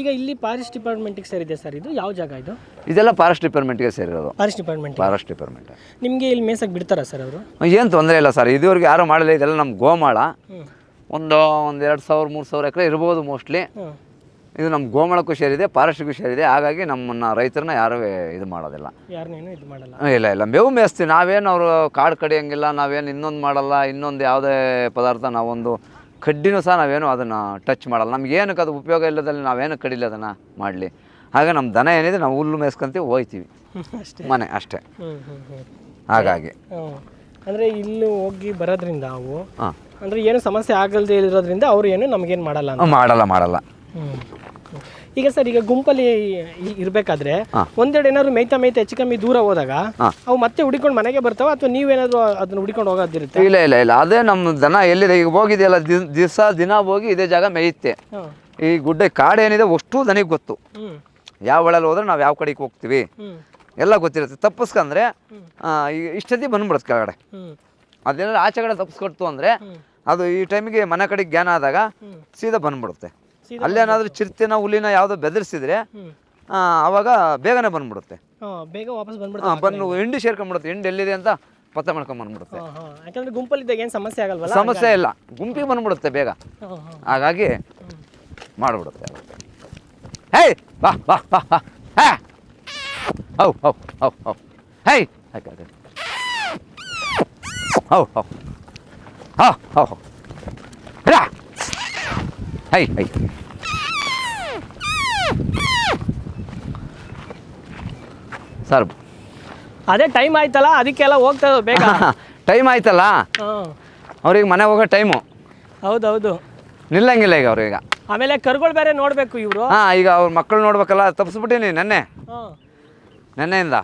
ಈಗ ಇಲ್ಲಿ ಫಾರೆಸ್ಟ್ ಡಿಪಾರ್ಟ್ಮೆಂಟಿಗೆ ಸೇರಿದೆ ಸರ್ ಇದು? ಯಾವ ಜಾಗ ಇದು? ಇದೆಲ್ಲ ಫಾರೆಸ್ಟ್ ಡಿಪಾರ್ಟ್ಮೆಂಟ್ಗೆ ಸೇರಿರೋದು. ಫಾರೆಸ್ಟ್ ಡಿಪಾರ್ಟ್ಮೆಂಟ್ ಫಾರೆಸ್ಟ್ ಡಿಪಾರ್ಟ್ಮೆಂಟ್ ನಿಮಗೆ ಇಲ್ಲಿ ಮೇಸಕ್ಕೆ ಬಿಡ್ತಾರಾ ಸರ್ ಅವರು? ಏನು ತೊಂದರೆ ಇಲ್ಲ ಸರ್ ಇದುವರೆಗೆ ಯಾರೂ ಮಾಡಿಲ್ಲ. ಇದೆಲ್ಲ ನಮ್ಮ ಗೋಮಾಳ. ಒಂದು ಒಂದು ಎರಡು ಸಾವಿರ ಮೂರು ಸಾವಿರ ಎಕರೆ ಇರ್ಬೋದು ಮೋಸ್ಟ್ಲಿ ಇದು ನಮ್ಮ ಗೋಮಾಳಕ್ಕೂ ಸೇರಿದೆ ಫಾರೆಸ್ಟ್ಗೂ ಸೇರಿದೆ. ಹಾಗಾಗಿ ನಮ್ಮನ್ನು ರೈತರನ್ನ ಯಾರೂ ಇದು ಮಾಡೋದಿಲ್ಲ. ಯಾರನ್ನೇನು ಇದು ಮಾಡಲ್ಲ. ಇಲ್ಲ ಇಲ್ಲ. ಮೇವು ಮೇಯಿಸ್ತೀವಿ. ನಾವೇನು ಅವರು ಕಾಡು ಕಡಿಯೋಂಗಿಲ್ಲ ನಾವೇನು ಇನ್ನೊಂದು ಮಾಡಲ್ಲ ಇನ್ನೊಂದು ಯಾವುದೇ ಪದಾರ್ಥ ನಾವೊಂದು ಕಡ್ಡಿನೂ ಸಹ ನಾವೇನು ಅದನ್ನು ಟಚ್ ಮಾಡಲ್ಲ. ನಮ್ಗೆ ಏನಕ್ಕೆ ಅದು ಉಪಯೋಗ ಇಲ್ಲದಲ್ಲಿ ನಾವೇನು ಕಡಿಲಿ ಅದನ್ನು ಮಾಡಲಿ. ಹಾಗೆ ನಮ್ಮ ದನ ಏನಿದೆ ನಾವು ಹುಲ್ಲು ಮೇಯ್ಸ್ಕೊಂತೀವಿ ಹೋಯ್ತೀವಿ ಅಷ್ಟೇ. ಮನೆ ಅಷ್ಟೇ. ಹಾಗಾಗಿ. ಅಂದರೆ ಇಲ್ಲಿ ಹೋಗಿ ಬರೋದ್ರಿಂದ ಅವು ಅಂದರೆ ಏನು ಸಮಸ್ಯೆ ಆಗಲ್ದೇ ಇರೋದ್ರಿಂದ ಅವ್ರು ಏನು ನಮಗೇನು ಮಾಡಲ್ಲ ಮಾಡಲ್ಲ ಮಾಡಲ್ಲ. ಈಗ ಸರ್ ಈಗ ಗುಂಪಲ್ಲಿ ಇರಬೇಕಾದ್ರೆ. ಒಂದೆರಡು ಏನಾದ್ರು ಮೇಯ್ತಾ ಮೇಯ್ತಾ ಹೆಚ್ಚು ಕಮ್ಮಿ ದೂರ ಹೋದಾಗ. ಅವು ಮತ್ತೆ ಹುಡಿಕೊಂಡು ಮನೆಗೆ ಬರ್ತಾವ ಅಥವಾ ನೀವೇನಾದ್ರು ಅದನ್ನ ಹುಡಿಕೊಂಡು ಹೋಗೋದಿರುತ್ತೆ? ಇಲ್ಲ ಇಲ್ಲ ಇಲ್ಲ. ಅದೇ ನಮ್ಮ ದನ ಎಲ್ಲಿದೆ? ಈಗ ಹೋಗಿದೆಯಲ್ಲ ದಿವಸ ದಿನ ಹೋಗಿ ಇದೇ ಜಾಗ ಮೇಯುತ್ತೆ. ಹಾಂ. ಈ ಗುಡ್ಡ ಕಾಡು ಏನಿದೆ ಅಷ್ಟು ದನಿಗೆ ಗೊತ್ತು. ಹ್ಞೂ ಯಾವ ಒಳಲ್ಲಿ ಹೋದ್ರೆ ನಾವು ಯಾವ ಕಡೆಗೆ ಹೋಗ್ತೀವಿ? ಹ್ಞೂ ಎಲ್ಲ ಗೊತ್ತಿರುತ್ತೆ. ತಪ್ಪಿಸ್ಕಂದ್ರೆ ಆ, ಈಗ ಇಷ್ಟೊತ್ತಿಗೆ ಬಂದ್ಬಿಡುತ್ತೆ ಕೆಳಗಡೆ. ಹ್ಞೂ ಅದೇನಾದ್ರು ಆಚೆ ಕಡೆ ತಪ್ಪಿಸ್ಕೊಡ್ತು ಅಂದರೆ ಅದು ಈ ಟೈಮಿಗೆ ಮನೆ ಕಡೆಗೆ ಜ್ಞಾನ ಆದಾಗ. ಸೀದಾ ಬಂದ್ಬಿಡುತ್ತೆ. ಅಲ್ಲೇನಾದ್ರೂ ಚಿರ್ತಿನ ಹುಲಿನ ಯಾವುದೋ ಬೆದರಿಸಿದ್ರೆ ಅವಾಗ ಬೇಗನೆ ಬಂದ್ಬಿಡುತ್ತೆ. ಬೇಗ ವಾಪಸ್ ಬಂದು ಹಿಂಡಿ ಸೇರ್ಕೊಂಡ್ಬಿಡುತ್ತೆ. ಹಿಂಡಿ ಎಲ್ಲಿದೆ ಅಂತ ಪತ್ತೆ ಮಾಡ್ಕೊಂಡ್ ಬಂದ್ಬಿಡುತ್ತೆ. ಯಾಕಂದ್ರೆ ಗುಂಪಲ್ಲಿದ್ದಾಗ ಏನು ಸಮಸ್ಯೆ ಆಗಲ್ವಲ್ಲ? ಸಮಸ್ಯೆ ಇಲ್ಲ. ಗುಂಪಿಗೆ ಬಂದ್ಬಿಡುತ್ತೆ ಬೇಗ. ಹಾಗಾಗಿ ಮಾಡಿಬಿಡುತ್ತೆ. ಹೇ ಬಾ ಬಾ ಬಾ ಬಾ. ಹೇ! ಹೌ ಹೌ ಹೌ ಹೌ. ಹಾಗೆ ಹೌ. ಹೌ ಹೌ ಹೌ. ಹೌ! ಹೈ ಹೈ ಸರ್ ಅದೇ ಟೈಮ್ ಆಯ್ತಲ್ಲ ಅದಕ್ಕೆಲ್ಲ ಹೋಗ್ತಾ ಬೇಗ. ಟೈಮ್ ಆಯ್ತಲ್ಲ? ಅವ್ರಿಗೆ ಮನೆ ಹೋಗೋ ಟೈಮು ಹೌದೌದು. ನಿಲ್ಲಂಗಿಲ್ಲ ಈಗ ಅವ್ರೀಗ ಆಮೇಲೆ ಕರುಗಳು ಬೇರೆ ನೋಡಬೇಕು ಇವರು. ಹಾಂ ಈಗ ಅವ್ರ ಮಕ್ಕಳು ನೋಡ್ಬೇಕಲ್ಲ ತಪ್ಪಿಸ್ಬಿಟ್ಟಿನಿ ನೆನ್ನೆ. ನೆನ್ನೆಯಿಂದ.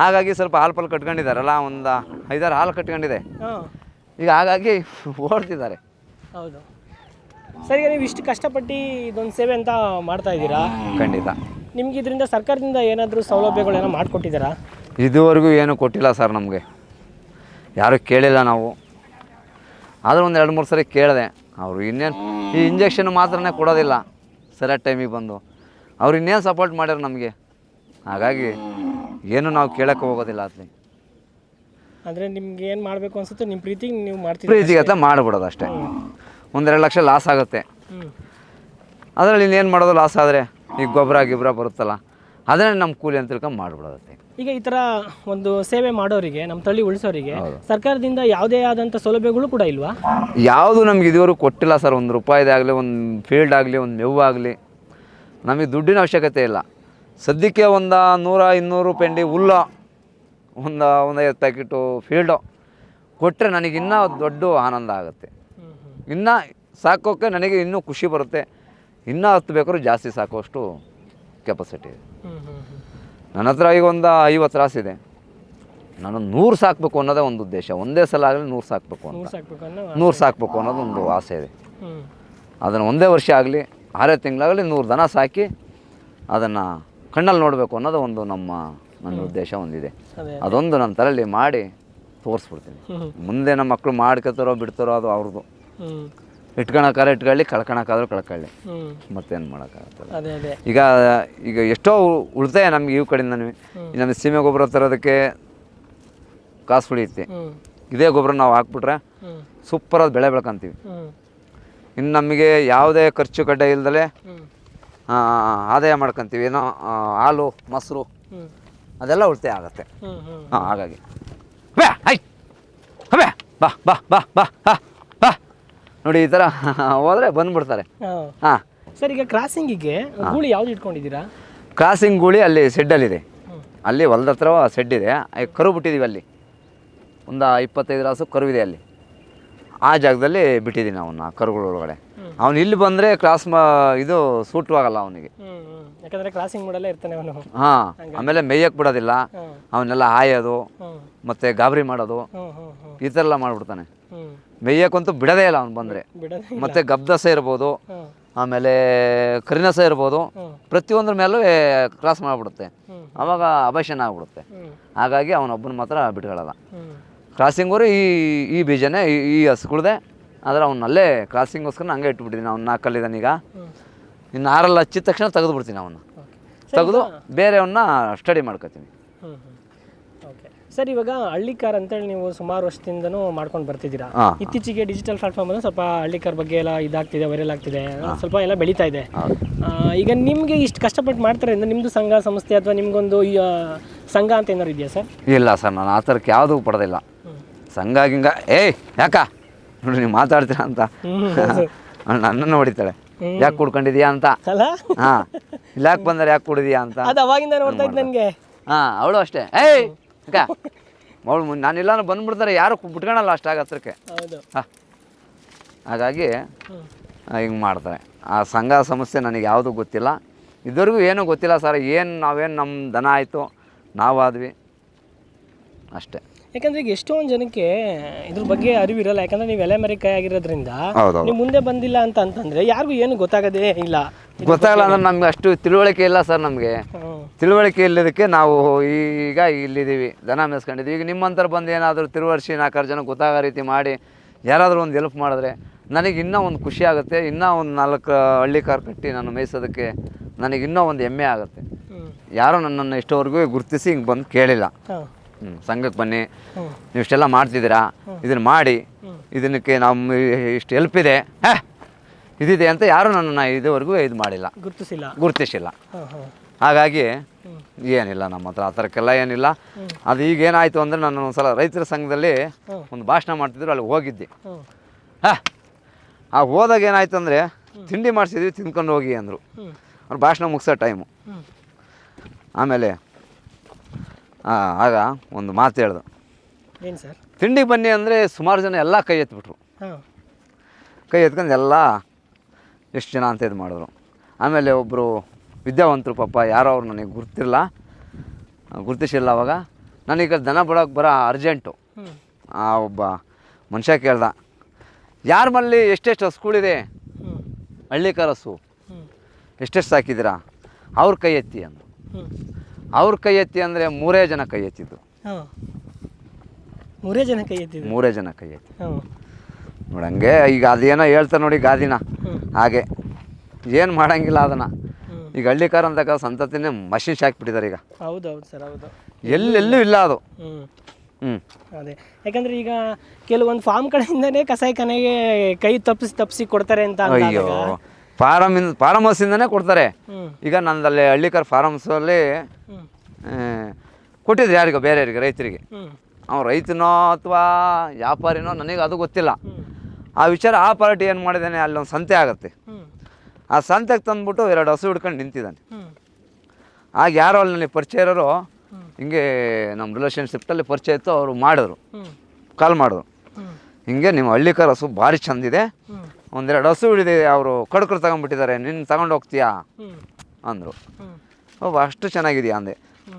ಹಾಗಾಗಿ ಸ್ವಲ್ಪ ಹಾಲು ಪಾಲು ಕಟ್ಕೊಂಡಿದ್ದಾರಲ್ಲ ಒಂದು ಐದಾರು ಹಾಲು ಕಟ್ಕೊಂಡಿದೆ. ಈಗ ಹಾಗಾಗಿ ಓಡ್ತಿದ್ದಾರೆ. ಹೌದು. ಸರಿ ನೀವು ಇಷ್ಟು ಕಷ್ಟಪಟ್ಟು ಇದೊಂದು ಸೇವೆ ಅಂತ ಮಾಡ್ತಾ ಇದ್ದೀರಾ? ಖಂಡಿತ. ನಿಮ್ಗೆ ಇದರಿಂದ ಸರ್ಕಾರದಿಂದ ಏನಾದರೂ ಸೌಲಭ್ಯಗಳೇನೋ ಮಾಡಿಕೊಟ್ಟಿದ್ದೀರಾ? ಇದುವರೆಗೂ ಏನೂ ಕೊಟ್ಟಿಲ್ಲ ಸರ್ ನಮಗೆ. ಯಾರೂ ಕೇಳಿಲ್ಲ ನಾವು. ಆದರೂ ಒಂದು ಎರಡು ಮೂರು ಸರಿ ಕೇಳಿದೆ. ಅವರು ಇನ್ನೇನು ಈ ಇಂಜೆಕ್ಷನ್ ಮಾತ್ರನೇ ಕೊಡೋದಿಲ್ಲ. ಸರಿಯಾದ ಟೈಮಿಗೆ ಬಂದು. ಅವ್ರು ಇನ್ನೇನು ಸಪೋರ್ಟ್ ಮಾಡ್ಯಾರ ನಮಗೆ? ಹಾಗಾಗಿ ಏನು ನಾವು ಕೇಳೋಕ್ಕೆ ಹೋಗೋದಿಲ್ಲ ಅತ್ಲಿ ಅಂದರೆ ನಿಮ್ಗೆ ಏನು ಮಾಡಬೇಕು ಅನ್ಸುತ್ತೆ ನಿಮ್ಮ ಪ್ರೀತಿಗೆ ನೀವು ಮಾಡ್ತೀರಿ ಪ್ರೀತಿಗೆ ಅಂತ ಮಾಡಿಬಿಡೋದು ಅಷ್ಟೇ. ಒಂದೆರಡು ಲಕ್ಷ ಲಾಸ್ ಆಗುತ್ತೆ. ಅದರಲ್ಲಿ ಇನ್ನೇನು ಮಾಡೋದು ಲಾಸ್ ಆದರೆ ಈಗ ಗೊಬ್ಬರ ಗಿಬ್ಬರ ಬರುತ್ತಲ್ಲ ಅದನ್ನೇ ನಮ್ಮ ಕೂಲಿ ಅಂತ ತಿಳ್ಕೊಂಡು ಮಾಡಿಬಿಡೋದತ್ತೆ. ಈಗ ಈ ಥರ ಒಂದು ಸೇವೆ ಮಾಡೋರಿಗೆ ನಮ್ಮ ತಳ್ಳಿ ಉಳಿಸೋರಿಗೆ ಸರ್ಕಾರದಿಂದ ಯಾವುದೇ ಆದಂಥ ಸೌಲಭ್ಯಗಳು ಕೂಡ ಇಲ್ವಾ? ಯಾವುದು ನಮ್ಗೆ ಇದುವರೆಗೂ ಕೊಟ್ಟಿಲ್ಲ ಸರ್ ಒಂದು ರೂಪಾಯಿದಾಗಲಿ ಒಂದು ಫೀಲ್ಡ್ ಆಗಲಿ ಒಂದು ಮೇವು ಆಗಲಿ. ನಮಗೆ ದುಡ್ಡಿನ ಅವಶ್ಯಕತೆ ಇಲ್ಲ. ಸದ್ಯಕ್ಕೆ ಒಂದು ನೂರ ಇನ್ನೂರು ಪೆಂಡಿ ಹುಲ್ಲ ಒಂದು ಒಂದು ಐವತ್ತು ಪ್ಯಾಕೆಟು ಫೀಲ್ಡು ಕೊಟ್ಟರೆ ನನಗಿನ್ನೂ ದೊಡ್ಡ ಆನಂದ ಆಗುತ್ತೆ. ಇನ್ನು ಸಾಕೋಕ್ಕೆ ನನಗೆ ಇನ್ನೂ ಖುಷಿ ಬರುತ್ತೆ. ಇನ್ನೂ ಹತ್ತು ಬೇಕಾದ್ರೂ ಜಾಸ್ತಿ ಸಾಕುವಷ್ಟು ಕೆಪಾಸಿಟಿ ಇದೆ. ನನ್ನ ಹತ್ರ ಈಗ ಒಂದು ಐವತ್ತು ರಾಸಿದೆ ನಾನು ನೂರು ಸಾಕಬೇಕು ಅನ್ನೋದೇ ಒಂದು ಉದ್ದೇಶ. ಒಂದೇ ಸಲ ಆಗಲಿ ನೂರು ಸಾಕಬೇಕು ಅಂತ. ನೂರು ಸಾಕ್ಬೇಕು ಅನ್ನೋದು ಒಂದು ಆಸೆ ಇದೆ. ಅದನ್ನು ಒಂದೇ ವರ್ಷ ಆಗಲಿ ಆರೇ ತಿಂಗಳಾಗಲಿ ನೂರು ದನ ಸಾಕಿ ಅದನ್ನು ಕಣ್ಣಲ್ಲಿ ನೋಡಬೇಕು ಅನ್ನೋದು ಒಂದು ನಮ್ಮ ನನ್ನ ಉದ್ದೇಶ ಒಂದಿದೆ. ಅದೊಂದು ನನ್ನ ತಲೆಯಲ್ಲಿ ಮಾಡಿ ತೋರಿಸ್ಬಿಡ್ತೀನಿ. ಮುಂದೆ ನಮ್ಮ ಮಕ್ಕಳು ಮಾಡ್ಕೊತಾರೋ ಬಿಡ್ತಾರೋ ಅದು ಅವ್ರದ್ದು. ಹ್ಞೂ ಇಟ್ಕೊಳಕ್ಕಾದ್ರೆ ಇಟ್ಕೊಳ್ಳಿ ಕಳ್ಕೊಳಕ್ಕಾದ್ರೂ ಕಳ್ಕೊಳ್ಳಿ. ಮತ್ತೇನು ಮಾಡೋಕ್ಕಾಗತ್ತಲ್ಲ. ಈಗ ಈಗ ಎಷ್ಟೋ ಉಳಿತಾಯ ನಮ್ಗೆ ಈ ಕಡೆಯಿಂದ ನಮ್ಮ ಸೀಮೆ ಗೊಬ್ಬರ ತರೋದಕ್ಕೆ ಕಾಸು ಉಳಿಯುತ್ತೆ. ಇದೇ ಗೊಬ್ಬರ ನಾವು ಹಾಕ್ಬಿಟ್ರೆ ಸೂಪರ್ ಸೂಪರಾದ ಬೆಳೆ ಬೆಳ್ಕೊಂತೀವಿ. ಇನ್ನು ನಮಗೆ ಯಾವುದೇ ಖರ್ಚು ಕಡ್ಡೆ ಇಲ್ದಲೆ ಆದಾಯ ಮಾಡ್ಕೊಂತೀವಿ. ಏನೋ ಹಾಲು ಮೊಸರು ಅದೆಲ್ಲ ಉಳಿತಾಯ ಆಗುತ್ತೆ. ಹಾಂ ಹಾಗಾಗಿ. ಬೇ ಬಾ ಬಾ ಬಾ ಬಾ ನೋಡಿ ಈ ಥರ ಹೋದರೆ ಬಂದ್ಬಿಡ್ತಾರೆ. ಹಾಂ. ಸರ್ ಈಗ ಕ್ರಾಸಿಂಗಿಗೆ ಗೂಳಿ ಯಾವ್ದು ಇಟ್ಕೊಂಡಿದ್ದೀರಾ? ಕ್ರಾಸಿಂಗ್ ಗೂಳಿ ಅಲ್ಲಿ ಶೆಡ್ಡಲ್ಲಿದೆ ಅಲ್ಲಿ ಹೊಲದ ಹತ್ರ ಶೆಡ್ ಇದೆ. ಕರು ಬಿಟ್ಟಿದ್ದೀವಿ ಅಲ್ಲಿ. ಒಂದು ಇಪ್ಪತ್ತೈದು ರಾಸು ಕರುವಿದೆ ಅಲ್ಲಿ. ಆ ಜಾಗದಲ್ಲಿ ಬಿಟ್ಟಿದ್ದೀನಿ ಅವನ್ನ ಕರುಗಳೊಳಗಡೆ ಅವನು ಇಲ್ಲಿ ಬಂದರೆ ಕ್ರಾಸ್ ಮಾ ಇದು ಆಗಲ್ಲ ಅವನಿಗೆ. ಯಾಕಂದರೆ ಕ್ರಾಸಿಂಗ್ ಮಾಡಲ್ಲೇ ಇರ್ತಾನೆ ಅವನು. ಹಾಂ ಆಮೇಲೆ ಮೇಯಕ್ಕೆ ಬಿಡೋದಿಲ್ಲ. ಅವನ್ನೆಲ್ಲ ಹಾಯೋದು ಮತ್ತು ಗಾಬರಿ ಮಾಡೋದು ಈ ಥರ ಎಲ್ಲ ಮಾಡಿಬಿಡ್ತಾನೆ. ಮೇಯಕ್ಕಂತೂ ಬಿಡೋದೇ ಇಲ್ಲ ಅವ್ನು ಬಂದರೆ. ಮತ್ತು ಗಬ್ದಸ ಇರ್ಬೋದು ಆಮೇಲೆ ಕರಿನಸ ಇರ್ಬೋದು ಪ್ರತಿಯೊಂದ್ರ ಮೇಲೂ ಕ್ರಾಸ್ ಮಾಡಿಬಿಡುತ್ತೆ. ಅವಾಗ ಆವಾಗ ಅಭಾಷಣ ಆಗ್ಬಿಡುತ್ತೆ. ಹಾಗಾಗಿ ಅವನೊಬ್ಬನ ಮಾತ್ರ ಬಿಟ್ಕೊಳ್ಳಲ್ಲ. ಕ್ರಾಸಿಂಗವರು ಈ ಈ ಬೀಜನೇ ಈ ಈ ಹಸ್ಗಳ್ದೆ. ಆದರೆ ಅವ್ನಲ್ಲೇ ಕ್ರಾಸಿಂಗೋಸ್ಕರ ಹಂಗೆ ಇಟ್ಬಿಟ್ಟಿದ್ದೀನಿ ಅವ್ನು ನಾಲ್ಕಲ್ಲಿದ್ದಾನೆ ಈಗ. ಇನ್ನು ಆರಲ್ಲಿ ಹಚ್ಚಿದ ತಕ್ಷಣ ತೆಗೆದು ಬಿಡ್ತೀನಿ ಅವನ್ನ. ತೆಗೆದು ಬೇರೆಯವನ್ನ ಸ್ಟಡಿ ಮಾಡ್ಕೋತೀನಿ. ಸರ್ ಇವಾಗ ಹಳ್ಳಿ ಕಾರ್ ಅಂತೇಳಿ ನೀವು ಸುಮಾರು ವರ್ಷದಿಂದನೂ ಮಾಡ್ಕೊಂಡು ಬರ್ತಿದ್ದೀರಾ? ಇತ್ತೀಚೆಗೆ ಡಿಜಿಟಲ್ ಪ್ಲಾಟ್ಫಾರ್ಮ್ ಅಂದ್ರೆ ಸ್ವಲ್ಪ ಹಳ್ಳಿಕಾರ್ ಬಗ್ಗೆ ಎಲ್ಲ ಇದಾಗ್ತಿದೆ ವೈರಲ್ ಆಗ್ತಿದೆ. ಸ್ವಲ್ಪ ಎಲ್ಲ ಬೆಳೀತಾ ಇದೆ. ಈಗ ನಿಮಗೆ ಇಷ್ಟು ಕಷ್ಟಪಟ್ಟು ಮಾಡ್ತಾರೆ ಅಂದ್ರೆ ನಿಮ್ಮದು ಸಂಘ ಸಂಸ್ಥೆ ಅಥವಾ ನಿಮ್ಗೊಂದು ಈ, ಸಂಘ ಅಂತ ಏನಾದ್ರು ಇದೆಯಾ ಸರ್? ಇಲ್ಲ ಸರ್ ನಾನು ಆ ಥರಕ್ಕೆ ಯಾವುದೂ ಪಡೆದಿಲ್ಲ. ಸಂಘ ಗಿಂಗ ಏಯ್ ಯಾಕ? ನೋಡಿ ನೀವು ಮಾತಾಡ್ತೀರಾ ಅಂತ. ಅವ್ಳು ನನ್ನನ್ನು ಹೊಡಿತಾಳೆ. ಯಾಕೆ ಕುಡ್ಕೊಂಡಿದ್ಯಾ ಅಂತ? ಅಲ್ಲ? ಹಾಂ. ಇಲ್ಲ ಯಾಕೆ ಬಂದರೆ? ಯಾಕೆ ಕುಡಿದ್ಯಾ ಅಂತ? ಅದು ಅವಾಗಿಂದ ನೋಡ್ತಾ ಇದ್ದು ನನಗೆ. ಹಾಂ ಅವಳು ಅಷ್ಟೇ. ಏಯ್ ಅಕ್ಕ ಅವಳು ನಾನಿಲ್ಲ ಬಂದ್ಬಿಡ್ತಾರೆ ಯಾರು ಬಿಟ್ಕೊಳಲ್ಲ ಅಷ್ಟಾಗ ಹತ್ರಕ್ಕೆ. ಹೌದು. ಹಾಂ. ಹಾಗಾಗಿ. ಹಿಂಗೆ ಮಾಡ್ತಾರೆ. ಆ ಸಂಘ ಸಮಸ್ಯೆ ನನಗೆ ಯಾವುದೂ ಗೊತ್ತಿಲ್ಲ. ಇದುವರೆಗೂ ಏನೂ ಗೊತ್ತಿಲ್ಲ ಸರ್. ಏನು ನಾವೇನು ನಮ್ಮ ದನ ಆಯಿತು ನಾವಾದ್ವಿ ಅಷ್ಟೇ. ಯಾಕಂದ್ರೆ ಈಗ ಎಷ್ಟೊಂದು ಜನಕ್ಕೆ ಇದ್ರ ಬಗ್ಗೆ ಅರಿವಿರಲ್ಲ. ಯಾಕಂದ್ರೆ ನೀವು ಎಲೆ ಮರಿ ಕೈ ಆಗಿರೋದ್ರಿಂದ ನೀವು ಮುಂದೆ ಬಂದಿಲ್ಲ ಅಂತ ಅಂತಂದ್ರೆ ಯಾರಿಗೂ ಏನು ಗೊತ್ತಾಗದೇ ಇಲ್ಲ. ಗೊತ್ತಾಗಲ್ಲ ಅಂದ್ರೆ ನಮ್ಗೆ ಅಷ್ಟು ತಿಳುವಳಿಕೆ ಇಲ್ಲ ಸರ್ ನಮಗೆ. ತಿಳುವಳಿಕೆ ಇಲ್ಲದಕ್ಕೆ ನಾವು ಈಗ ಇಲ್ಲಿದ್ದೀವಿ. ದನ ಮೇಸ್ಕೊಂಡಿದ್ದೀವಿ ಈಗ ನಿಮ್ಮಂತರ ಬಂದು ಏನಾದರೂ ತಿರುವರ್ಷಿ ನಾಲ್ಕಾರು ಜನ ಗೊತ್ತಾಗೋ ರೀತಿ ಮಾಡಿ ಯಾರಾದರೂ ಒಂದು ಹೆಲ್ಪ್ ಮಾಡಿದ್ರೆ ನನಗೆ ಇನ್ನೂ ಒಂದು ಖುಷಿ ಆಗುತ್ತೆ. ಇನ್ನೂ ಒಂದು ನಾಲ್ಕು ಹಳ್ಳಿ ಕಾರ್ ಕಟ್ಟಿ ನಾನು ಮೇಯಿಸೋದಕ್ಕೆ ನನಗೆ ಇನ್ನೂ ಒಂದು ಹೆಮ್ಮೆ ಆಗುತ್ತೆ. ಯಾರೋ ನನ್ನನ್ನು ಇಷ್ಟವರೆಗೂ ಗುರುತಿಸಿ ಹಿಂಗೆ ಬಂದು ಕೇಳಿಲ್ಲ. ಸಂಘಕ್ಕೆ ಬನ್ನಿ. ನೀವು ಇಷ್ಟೆಲ್ಲ ಮಾಡ್ತಿದ್ದೀರಾ? ಇದನ್ನು ಮಾಡಿ. ಇದಕ್ಕೆ ನಮ್ಮ ಇಷ್ಟು ಹೆಲ್ಪ್ ಇದೆ. ಹೇ. ಇದಿದೆ ಅಂತ ಯಾರೂ ನನ್ನನ್ನು ಇದುವರೆಗೂ ಇದು ಮಾಡಿಲ್ಲ. ಗುರುತಿಸಿಲ್ಲ. ಗುರುತಿಸಿಲ್ಲ. ಹಾಗಾಗಿ ಏನಿಲ್ಲ ನಮ್ಮ ಹತ್ರ ಆ ಥರಕ್ಕೆಲ್ಲ ಏನಿಲ್ಲ. ಅದು ಈಗ ಏನಾಯಿತು ಅಂದರೆ ನಾನು ಒಂದು ಸಲ ರೈತರ ಸಂಘದಲ್ಲಿ ಒಂದು ಭಾಷಣ ಮಾಡ್ತಿದ್ರು ಅಲ್ಲಿ ಹೋಗಿದ್ದೆ. ಹಾಂ. ಆ ಹೋದಾಗ ಏನಾಯ್ತು ಅಂದರೆ ತಿಂಡಿ ಮಾಡಿಸಿದ್ವಿ ತಿನ್ಕೊಂಡು ಹೋಗಿ ಅಂದರು. ಅವ್ರು ಭಾಷಣ ಮುಗಿಸೋ ಟೈಮು ಆಮೇಲೆ ಆಗ ಒಂದು ಮಾತು ಹೇಳ್ದು. ಏನು ಸರ್? ತಿಂಡಿಗೆ ಬನ್ನಿ ಅಂದರೆ ಸುಮಾರು ಜನ ಎಲ್ಲ ಕೈ ಎತ್ಬಿಟ್ರು. ಹಾಂ. ಕೈ ಎತ್ಕೊಂಡು ಎಲ್ಲ ಎಷ್ಟು ಜನ ಅಂತ ಇದು ಮಾಡಿದ್ರು. ಆಮೇಲೆ ಒಬ್ಬರು ವಿದ್ಯಾವಂತರು ಪಾಪ ಯಾರೋ ಅವ್ರು ನನಗೆ ಗುರ್ತಿರಲ್ಲ ಗುರ್ತಿಸಿಲ್ಲ ಅವಾಗ. ನನಗೆ ದನ ಬಿಡೋಕೆ ಬರೋ ಅರ್ಜೆಂಟು. ಆ ಒಬ್ಬ ಮನುಷ್ಯ ಕೇಳ್ದ ಯಾರ ಮಲ್ಲಿ ಎಷ್ಟೆಷ್ಟು ಹಸುಗಳಿದೆ ಹ್ಞೂ ಹಳ್ಳಿ ಕರಸು ಹ್ಞೂ ಎಷ್ಟೆಷ್ಟು ಸಾಕಿದ್ದೀರಾ? ಅವ್ರ ಕೈ ಎತ್ತಿ ಅಂದರು. ಅವ್ರ ಕೈ ಎತ್ತಿ ಅಂದರೆ ಮೂರೇ ಜನ ಕೈ ಎತ್ತಿದ್ದು. ಹಾಂ. ಮೂರೇ ಜನ ಕೈ ಮೂರೇ ಜನ ಕೈ ಎತ್ತಿ. ನೋಡಂಗೆ ಈಗ ಅದೇನೋ ಹೇಳ್ತಾರೆ ನೋಡಿ ಗಾದಿನ. ಹಾಗೆ. ಏನು ಮಾಡಂಗಿಲ್ಲ ಅದನ್ನ. ಈಗ ಹಳ್ಳಿಕಾರ ಅಂತಕ್ಕ ಸಂತತಿನೇ ಮಷಿನ್ ಹಾಕ್ಬಿಟ್ಟಿದ್ದಾರೆ ಈಗ. ಹೌದು ಹೌದು ಸರ್ ಹೌದು. ಎಲ್ಲೆಲ್ಲೂ ಇಲ್ಲ ಅದು. ಹ್ಞೂ ಅದೇ. ಯಾಕಂದ್ರೆ ಈಗ ಕೆಲವೊಂದು ಫಾರ್ಮ್ ಕಡೆಯಿಂದನೇ ಕಸಾಯಿಖಾನೆಗೆ ಕೈ ತಪ್ಪಿಸಿ ತಪ್ಪಿಸಿ ಕೊಡ್ತಾರೆ ಅಂತ ಅಯ್ಯೋ. ಫಾರಮ್ ಇಂದ ಫಾರಮ್ ಹೌಸಿಂದನೇ ಕೊಡ್ತಾರೆ ಈಗ ನಂದಲ್ಲಿ ಹಳ್ಳಿಕರ್ ಹ್ಞೂ ಕೊಟ್ಟಿದ್ರು ಯಾರಿಗೋ ಬೇರೆಯವರಿಗೆ ರೈತರಿಗೆ. ಅವ್ನು ರೈತನೋ ಅಥವಾ ವ್ಯಾಪಾರಿನೋ ನನಗೆ ಅದು ಗೊತ್ತಿಲ್ಲ. ಆ ವಿಚಾರ ಆ ಪಾರ್ಟಿ ಏನು ಮಾಡಿದ್ದಾನೆ ಅಲ್ಲೊಂದು ಸಂತೆ ಆಗುತ್ತೆ. ಆ ಸಂತೆಗೆ ತಂದ್ಬಿಟ್ಟು ಎರಡು ಹಸು ಹಿಡ್ಕೊಂಡು ನಿಂತಿದ್ದಾನೆ. ಆಗ ಯಾರೋ ಅಲ್ಲಿ ನನಗೆ ಪರಿಚಯ ಇರೋರು ಹಿಂಗೆ ನಮ್ಮ ರಿಲೇಷನ್ಶಿಪ್ಟಲ್ಲಿ ಪರಿಚಯ ಇತ್ತು ಅವರು ಮಾಡಿದ್ರು. ಕಾಲ್ ಮಾಡಿದ್ರು. ಹಿಂಗೆ ನಿಮ್ಮ ಹಳ್ಳಿಕರ್ ಹಸು ಭಾರಿ ಚಂದಿದೆ. ಒಂದೆರಡು ಹಸು ಹಿಡಿದೆ ಅವರು ಕಡ್ಕರು ತಗೊಂಡ್ಬಿಟ್ಟಿದ್ದಾರೆ. ನಿನ್ನ ತಗೊಂಡು ಹೋಗ್ತೀಯಾ? ಅಂದರು. ಓ ಅಷ್ಟು ಚೆನ್ನಾಗಿದೆಯಾ ಅಂದೆ.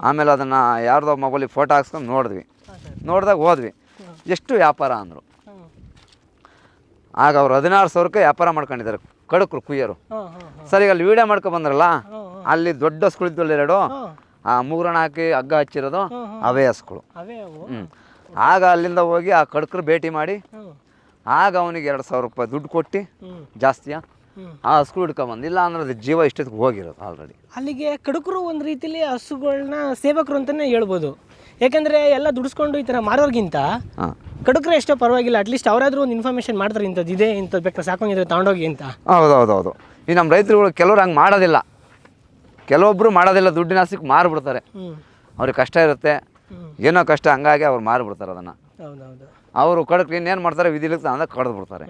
ಆಮೇಲೆ ಅದನ್ನು ಯಾರ್ದೋ ಮೊಬೈಲಿಗೆ ಫೋಟೋ ಹಾಕ್ಸ್ಕೊಂಡು ನೋಡಿದ್ವಿ. ನೋಡಿದಾಗ ಹೋದ್ವಿ. ಎಷ್ಟು ವ್ಯಾಪಾರ ಅಂದರು. ಆಗ ಅವ್ರು ಹದಿನಾರು ಸಾವಿರಕ್ಕೆ ವ್ಯಾಪಾರ ಮಾಡ್ಕೊಂಡಿದ್ದಾರೆ ಕಡಕ್ರು ಕುಯ್ಯರು. ಸರಿ ಅಲ್ಲಿ ವೀಡಿಯೋ ಮಾಡ್ಕೊ ಬಂದ್ರಲ್ಲ? ಅಲ್ಲಿ ದೊಡ್ಡ ಹಸ್ಗಳಿದ್ವಲ್ಲ ಎರಡು. ಆ ಮೂರಣ ಹಾಕಿ ಹಗ್ಗ ಹಚ್ಚಿರೋದು. ಅವೇ ಹಸ್ಗಳು ಹ್ಞೂ ಆಗ ಅಲ್ಲಿಂದ ಹೋಗಿ ಆ ಕಡಕ್ರು ಭೇಟಿ ಮಾಡಿ ಆಗ ಅವನಿಗೆ ಎರಡು ಸಾವಿರ ರೂಪಾಯಿ ದುಡ್ಡು ಕೊಟ್ಟು ಜಾಸ್ತಿಯಾ? ಆ ಹಸುಗಳು ಹಿಡ್ಕೊಂಬಂದು ಇಲ್ಲ ಅಂದ್ರೆ ಅದು ಜೀವ ಇಷ್ಟಕ್ಕೆ ಹೋಗಿರೋದು ಆಲ್ರೆಡಿ ಅಲ್ಲಿಗೆ ಕಡುಕರು ಒಂದು ರೀತಿಲಿ ಹಸುಗಳನ್ನ ಸೇವಕರು ಅಂತಲೇ ಹೇಳ್ಬೋದು. ಯಾಕಂದ್ರೆ ಎಲ್ಲ ದುಡಿಸ್ಕೊಂಡು ಈ ಥರ ಮಾರೋರ್ಗಿಂತ ಕಡುಕರೆ ಎಷ್ಟೋ ಪರವಾಗಿಲ್ಲ ಅಟ್ಲೀಸ್ಟ್ ಅವರಾದ್ರೂ ಒಂದು ಇನ್ಫಾರ್ಮೇಶನ್ ಮಾಡ್ತಾರೆ ಇಂಥದ್ದು ಇದೆ ಇಂಥದ್ದು ಬೇಕಾದ್ರೆ ಸಾಕೊಂಡಿದ್ರೆ ತಗೊಂಡೋಗಿ ಅಂತ. ಹೌದು ಹೌದು ಹೌದು ಈ ನಮ್ಮ ರೈತರುಗಳು ಕೆಲವ್ರು ಹಂಗೆ ಮಾಡೋದಿಲ್ಲ. ಕೆಲವೊಬ್ಬರು ಮಾಡೋದಿಲ್ಲ ದುಡ್ಡಿನ ಆಸೆಗೆ ಮಾರಿಬಿಡ್ತಾರೆ. ಅವ್ರಿಗೆ ಕಷ್ಟ ಇರುತ್ತೆ. ಏನೋ ಕಷ್ಟ ಹಂಗಾಗಿ ಅವ್ರು ಮಾರಿಬಿಡ್ತಾರೆ ಅದನ್ನು. ಹೌದೌದು. ಅವರು ಕಡಕ್ಕೆ ಇನ್ನೇನು ಮಾಡ್ತಾರೆ ವಿಧಿಲಿಕ್ಕೆ ಅಂದ್ರೆ ಕಡ್ದು ಬಿಡ್ತಾರೆ.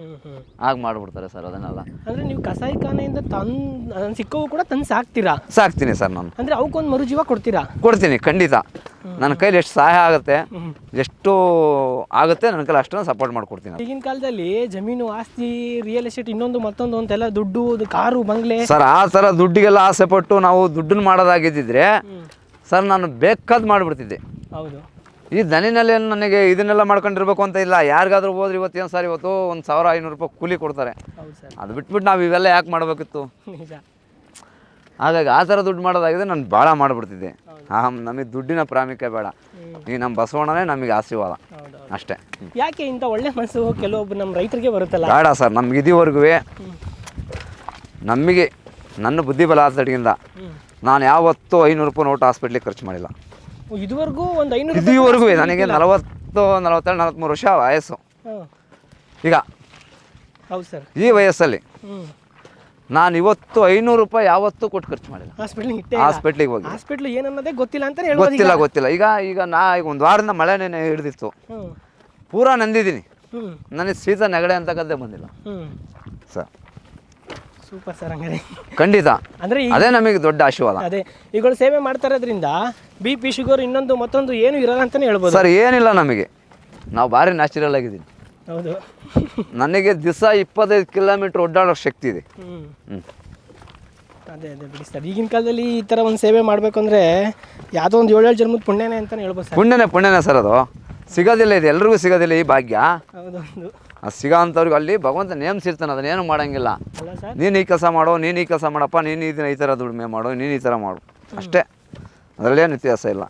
ಆಗ ಮಾಡ್ಬಿಡ್ತಾರೆ ಸರ್ ಅದನ್ನೆಲ್ಲ. ಅಂದ್ರೆ ನೀವು ಕಸಾಯಿಖಾನೆಯಿಂದ ತಂದು ಸಿಕ್ಕವು ಕೂಡ ತಂದು ಸಾಕ್ತೀರಾ? ಸಾಕ್ತೀನಿ ಸರ್ ನಾನು. ಅಂದ್ರೆ ಅವಕ್ಕೊಂದು ಮರುಜೀವ ಕೊಡ್ತೀರಾ? ಕೊಡ್ತೀನಿ ಖಂಡಿತ. ನನ್ನ ಕೈಲಿ ಎಷ್ಟು ಸಹಾಯ ಆಗುತ್ತೆ ಎಷ್ಟು ಆಗುತ್ತೆ ನನ್ನ ಕೈಲಿ ಅಷ್ಟನ್ನು ಸಪೋರ್ಟ್ ಮಾಡ್ಕೊಡ್ತೀನಿ ಈಗಿನ ಕಾಲದಲ್ಲಿ ಜಮೀನು ಆಸ್ತಿ ರಿಯಲ್ ಎಸ್ಟೇಟ್ ಇನ್ನೊಂದು ಮತ್ತೊಂದು ಅಂತೆಲ್ಲ ದುಡ್ಡು ಕಾರು ಬಂಗ್ಲೆ. ಸರ್ ಆ ಥರ ದುಡ್ಡಿಗೆಲ್ಲ ಆಸೆ ಪಟ್ಟು ನಾವು ದುಡ್ಡನ್ನು ಮಾಡೋದಾಗಿದ್ದಿದ್ರೆ ಸರ್ ನಾನು ಬೇಕಾದ್ ಮಾಡಿಬಿಡ್ತಿದ್ದೆ. ಹೌದು. ಈ ದನಿನಲ್ಲಿ ಏನು ನನಗೆ ಇದನ್ನೆಲ್ಲ ಮಾಡ್ಕೊಂಡಿರ್ಬೇಕು ಅಂತ ಇಲ್ಲ. ಯಾರಿಗಾದ್ರೂ ಹೋದ್ರೆ ಇವತ್ತು ಏನು ಸರ್ ಇವತ್ತು ಒಂದು ಸಾವಿರ ಐನೂರು ರೂಪಾಯಿ ಕೂಲಿ ಕೊಡ್ತಾರೆ. ಅದು ಬಿಟ್ಬಿಟ್ಟು ನಾವು ಇವೆಲ್ಲ ಯಾಕೆ ಮಾಡಬೇಕಿತ್ತು? ಹಾಗಾಗಿ ಆ ಥರ ದುಡ್ಡು ಮಾಡೋದಾಗಿದೆ ನಾನು ಭಾಳ ಮಾಡಿಬಿಡ್ತಿದ್ದೆ. ಆ ನಮಗೆ ದುಡ್ಡಿನ ಪ್ರಾಮುಖ್ಯ ಬೇಡ. ಈ ನಮ್ಮ ಬಸವಣ್ಣನೇ ನಮಗೆ ಆಶೀರ್ವಾದ. ಅಷ್ಟೇ. ಯಾಕೆ ಇಂಥ ಒಳ್ಳೆ ಮನಸ್ಸು ಕೆಲವೊಬ್ಬರು ನಮ್ಮ ರೈತರಿಗೆ ಬರುತ್ತಲ್ಲ? ಬೇಡ ಸರ್ ನಮ್ಗೆ ಇದುವರೆಗೂ ನಮಗೆ ನನ್ನ ಬುದ್ಧಿಬಲ ಆಸಡಿಯಿಂದ ಹ್ಞೂ ನಾನು ಯಾವತ್ತೂ ಐನೂರು ರೂಪಾಯಿ ನೋಟು ಹಾಸ್ಪಿಟ್ಲಿಗೆ ಖರ್ಚು ಮಾಡಿಲ್ಲ. ಇದುವರೆಗೂ ಒಂದು ಐನೂರು ಇದುವರೆಗೂ ನನಗೆ ನಲವತ್ತು ನಲವತ್ತೆರಡು ನಲವತ್ತ್ಮೂರು ವರ್ಷ ವಯಸ್ಸು. ಈಗ ಹೌದು ಸರ್. ಈ ವಯಸ್ಸಲ್ಲಿ ನಾನು ಇವತ್ತು ಐನೂರು ರೂಪಾಯಿ ಯಾವತ್ತೂ ಕೊಟ್ಟು ಖರ್ಚು ಮಾಡಿಲ್ಲ. ಹಾಸ್ಪಿಟ್ಲಿಗೆ ಹೋಗಿ. ಹಾಸ್ಪಿಟ್ಲ್ ಏನನ್ನೋದೇ ಗೊತ್ತಿಲ್ಲ ಅಂತ ಗೊತ್ತಿಲ್ಲ ಗೊತ್ತಿಲ್ಲ. ಈಗ ಈಗ ನಾ ಈಗ ಒಂದು ವಾರದಿಂದ ಮಳೆನೇ ಹಿಡಿದಿತ್ತು. ಪೂರ ನಂದಿದ್ದೀನಿ. ನನಗೆ ಸೀಸನ್ ನೆಗಡೆ ಅಂತಕ್ಕಂಥದ್ದೇ ಬಂದಿಲ್ಲ. ಸರ್. ಸೂಪರ್ ಸರ್ ಹಂಗಾರೆ. ಖಂಡಿತ. ಅಂದರೆ ಅದೇ ನಮಗೆ ದೊಡ್ಡ ಆಶೀರ್ವಾದ. ಅದೇ ಇವುಗಳು ಸೇವೆ ಮಾಡ್ತಾ ಇರೋದ್ರಿಂದ ಬಿ ಪಿ ಶುಗರ್ ಇನ್ನೊಂದು ಮತ್ತೊಂದು ಏನು ಇರಲ್ಲ ಅಂತಾನೆ ಹೇಳ್ಬೋದು. ಸರ್ ಏನಿಲ್ಲ ನಮಗೆ. ನಾವು ಭಾರಿ ನ್ಯಾಚುರಲ್ ಆಗಿದ್ದೀನಿ ಹೌದು. ನನಗೆ ದಿವಸ ಇಪ್ಪತ್ತೈದು ಕಿಲೋಮೀಟ್ರ್ ಓಡಾಡೋ ಶಕ್ತಿ ಇದೆ. ಹ್ಞೂ ಹ್ಞೂ ಅದೇ ಅದೇ ಬಿಡಿ ಸರ್. ಈಗಿನ ಕಾಲದಲ್ಲಿ ಈ ಥರ ಒಂದು ಸೇವೆ ಮಾಡಬೇಕು ಅಂದರೆ ಯಾವುದೋ ಒಂದು ಏಳೇಳು ಜನ್ಮದ ಪುಣ್ಯನೇ ಅಂತಲೇ ಹೇಳ್ಬೋದು ಸರ್. ಪುಣ್ಯನೇ ಪುಣ್ಯನೇ ಸರ್ ಅದು. ಸಿಗೋದಿಲ್ಲ ಇದು. ಎಲ್ರಿಗೂ ಸಿಗೋದಿಲ್ಲ ಈ ಭಾಗ್ಯ. ಹೌದೌದು. ಅದು ಸಿಗೋ ಅಂಥವ್ರಿಗೆ ಅಲ್ಲಿ ಭಗವಂತ ನೇಮಿಸಿರ್ತಾನೆ ಅದನ್ನೇನು ಮಾಡೋಂಗಿಲ್ಲ. ನೀನು ಈ ಕೆಲಸ ಮಾಡೋ ನೀನು ಈ ಕೆಲಸ ಮಾಡಪ್ಪ ನೀನು ಇದನ್ನ ಈ ಥರ ದುಡಿಮೆ ಮಾಡು ನೀನು ಈ ಥರ ಮಾಡು. ಅಷ್ಟೇ. ಅದರಲ್ಲೇನು ವ್ಯತ್ಯಾಸ ಇಲ್ಲ.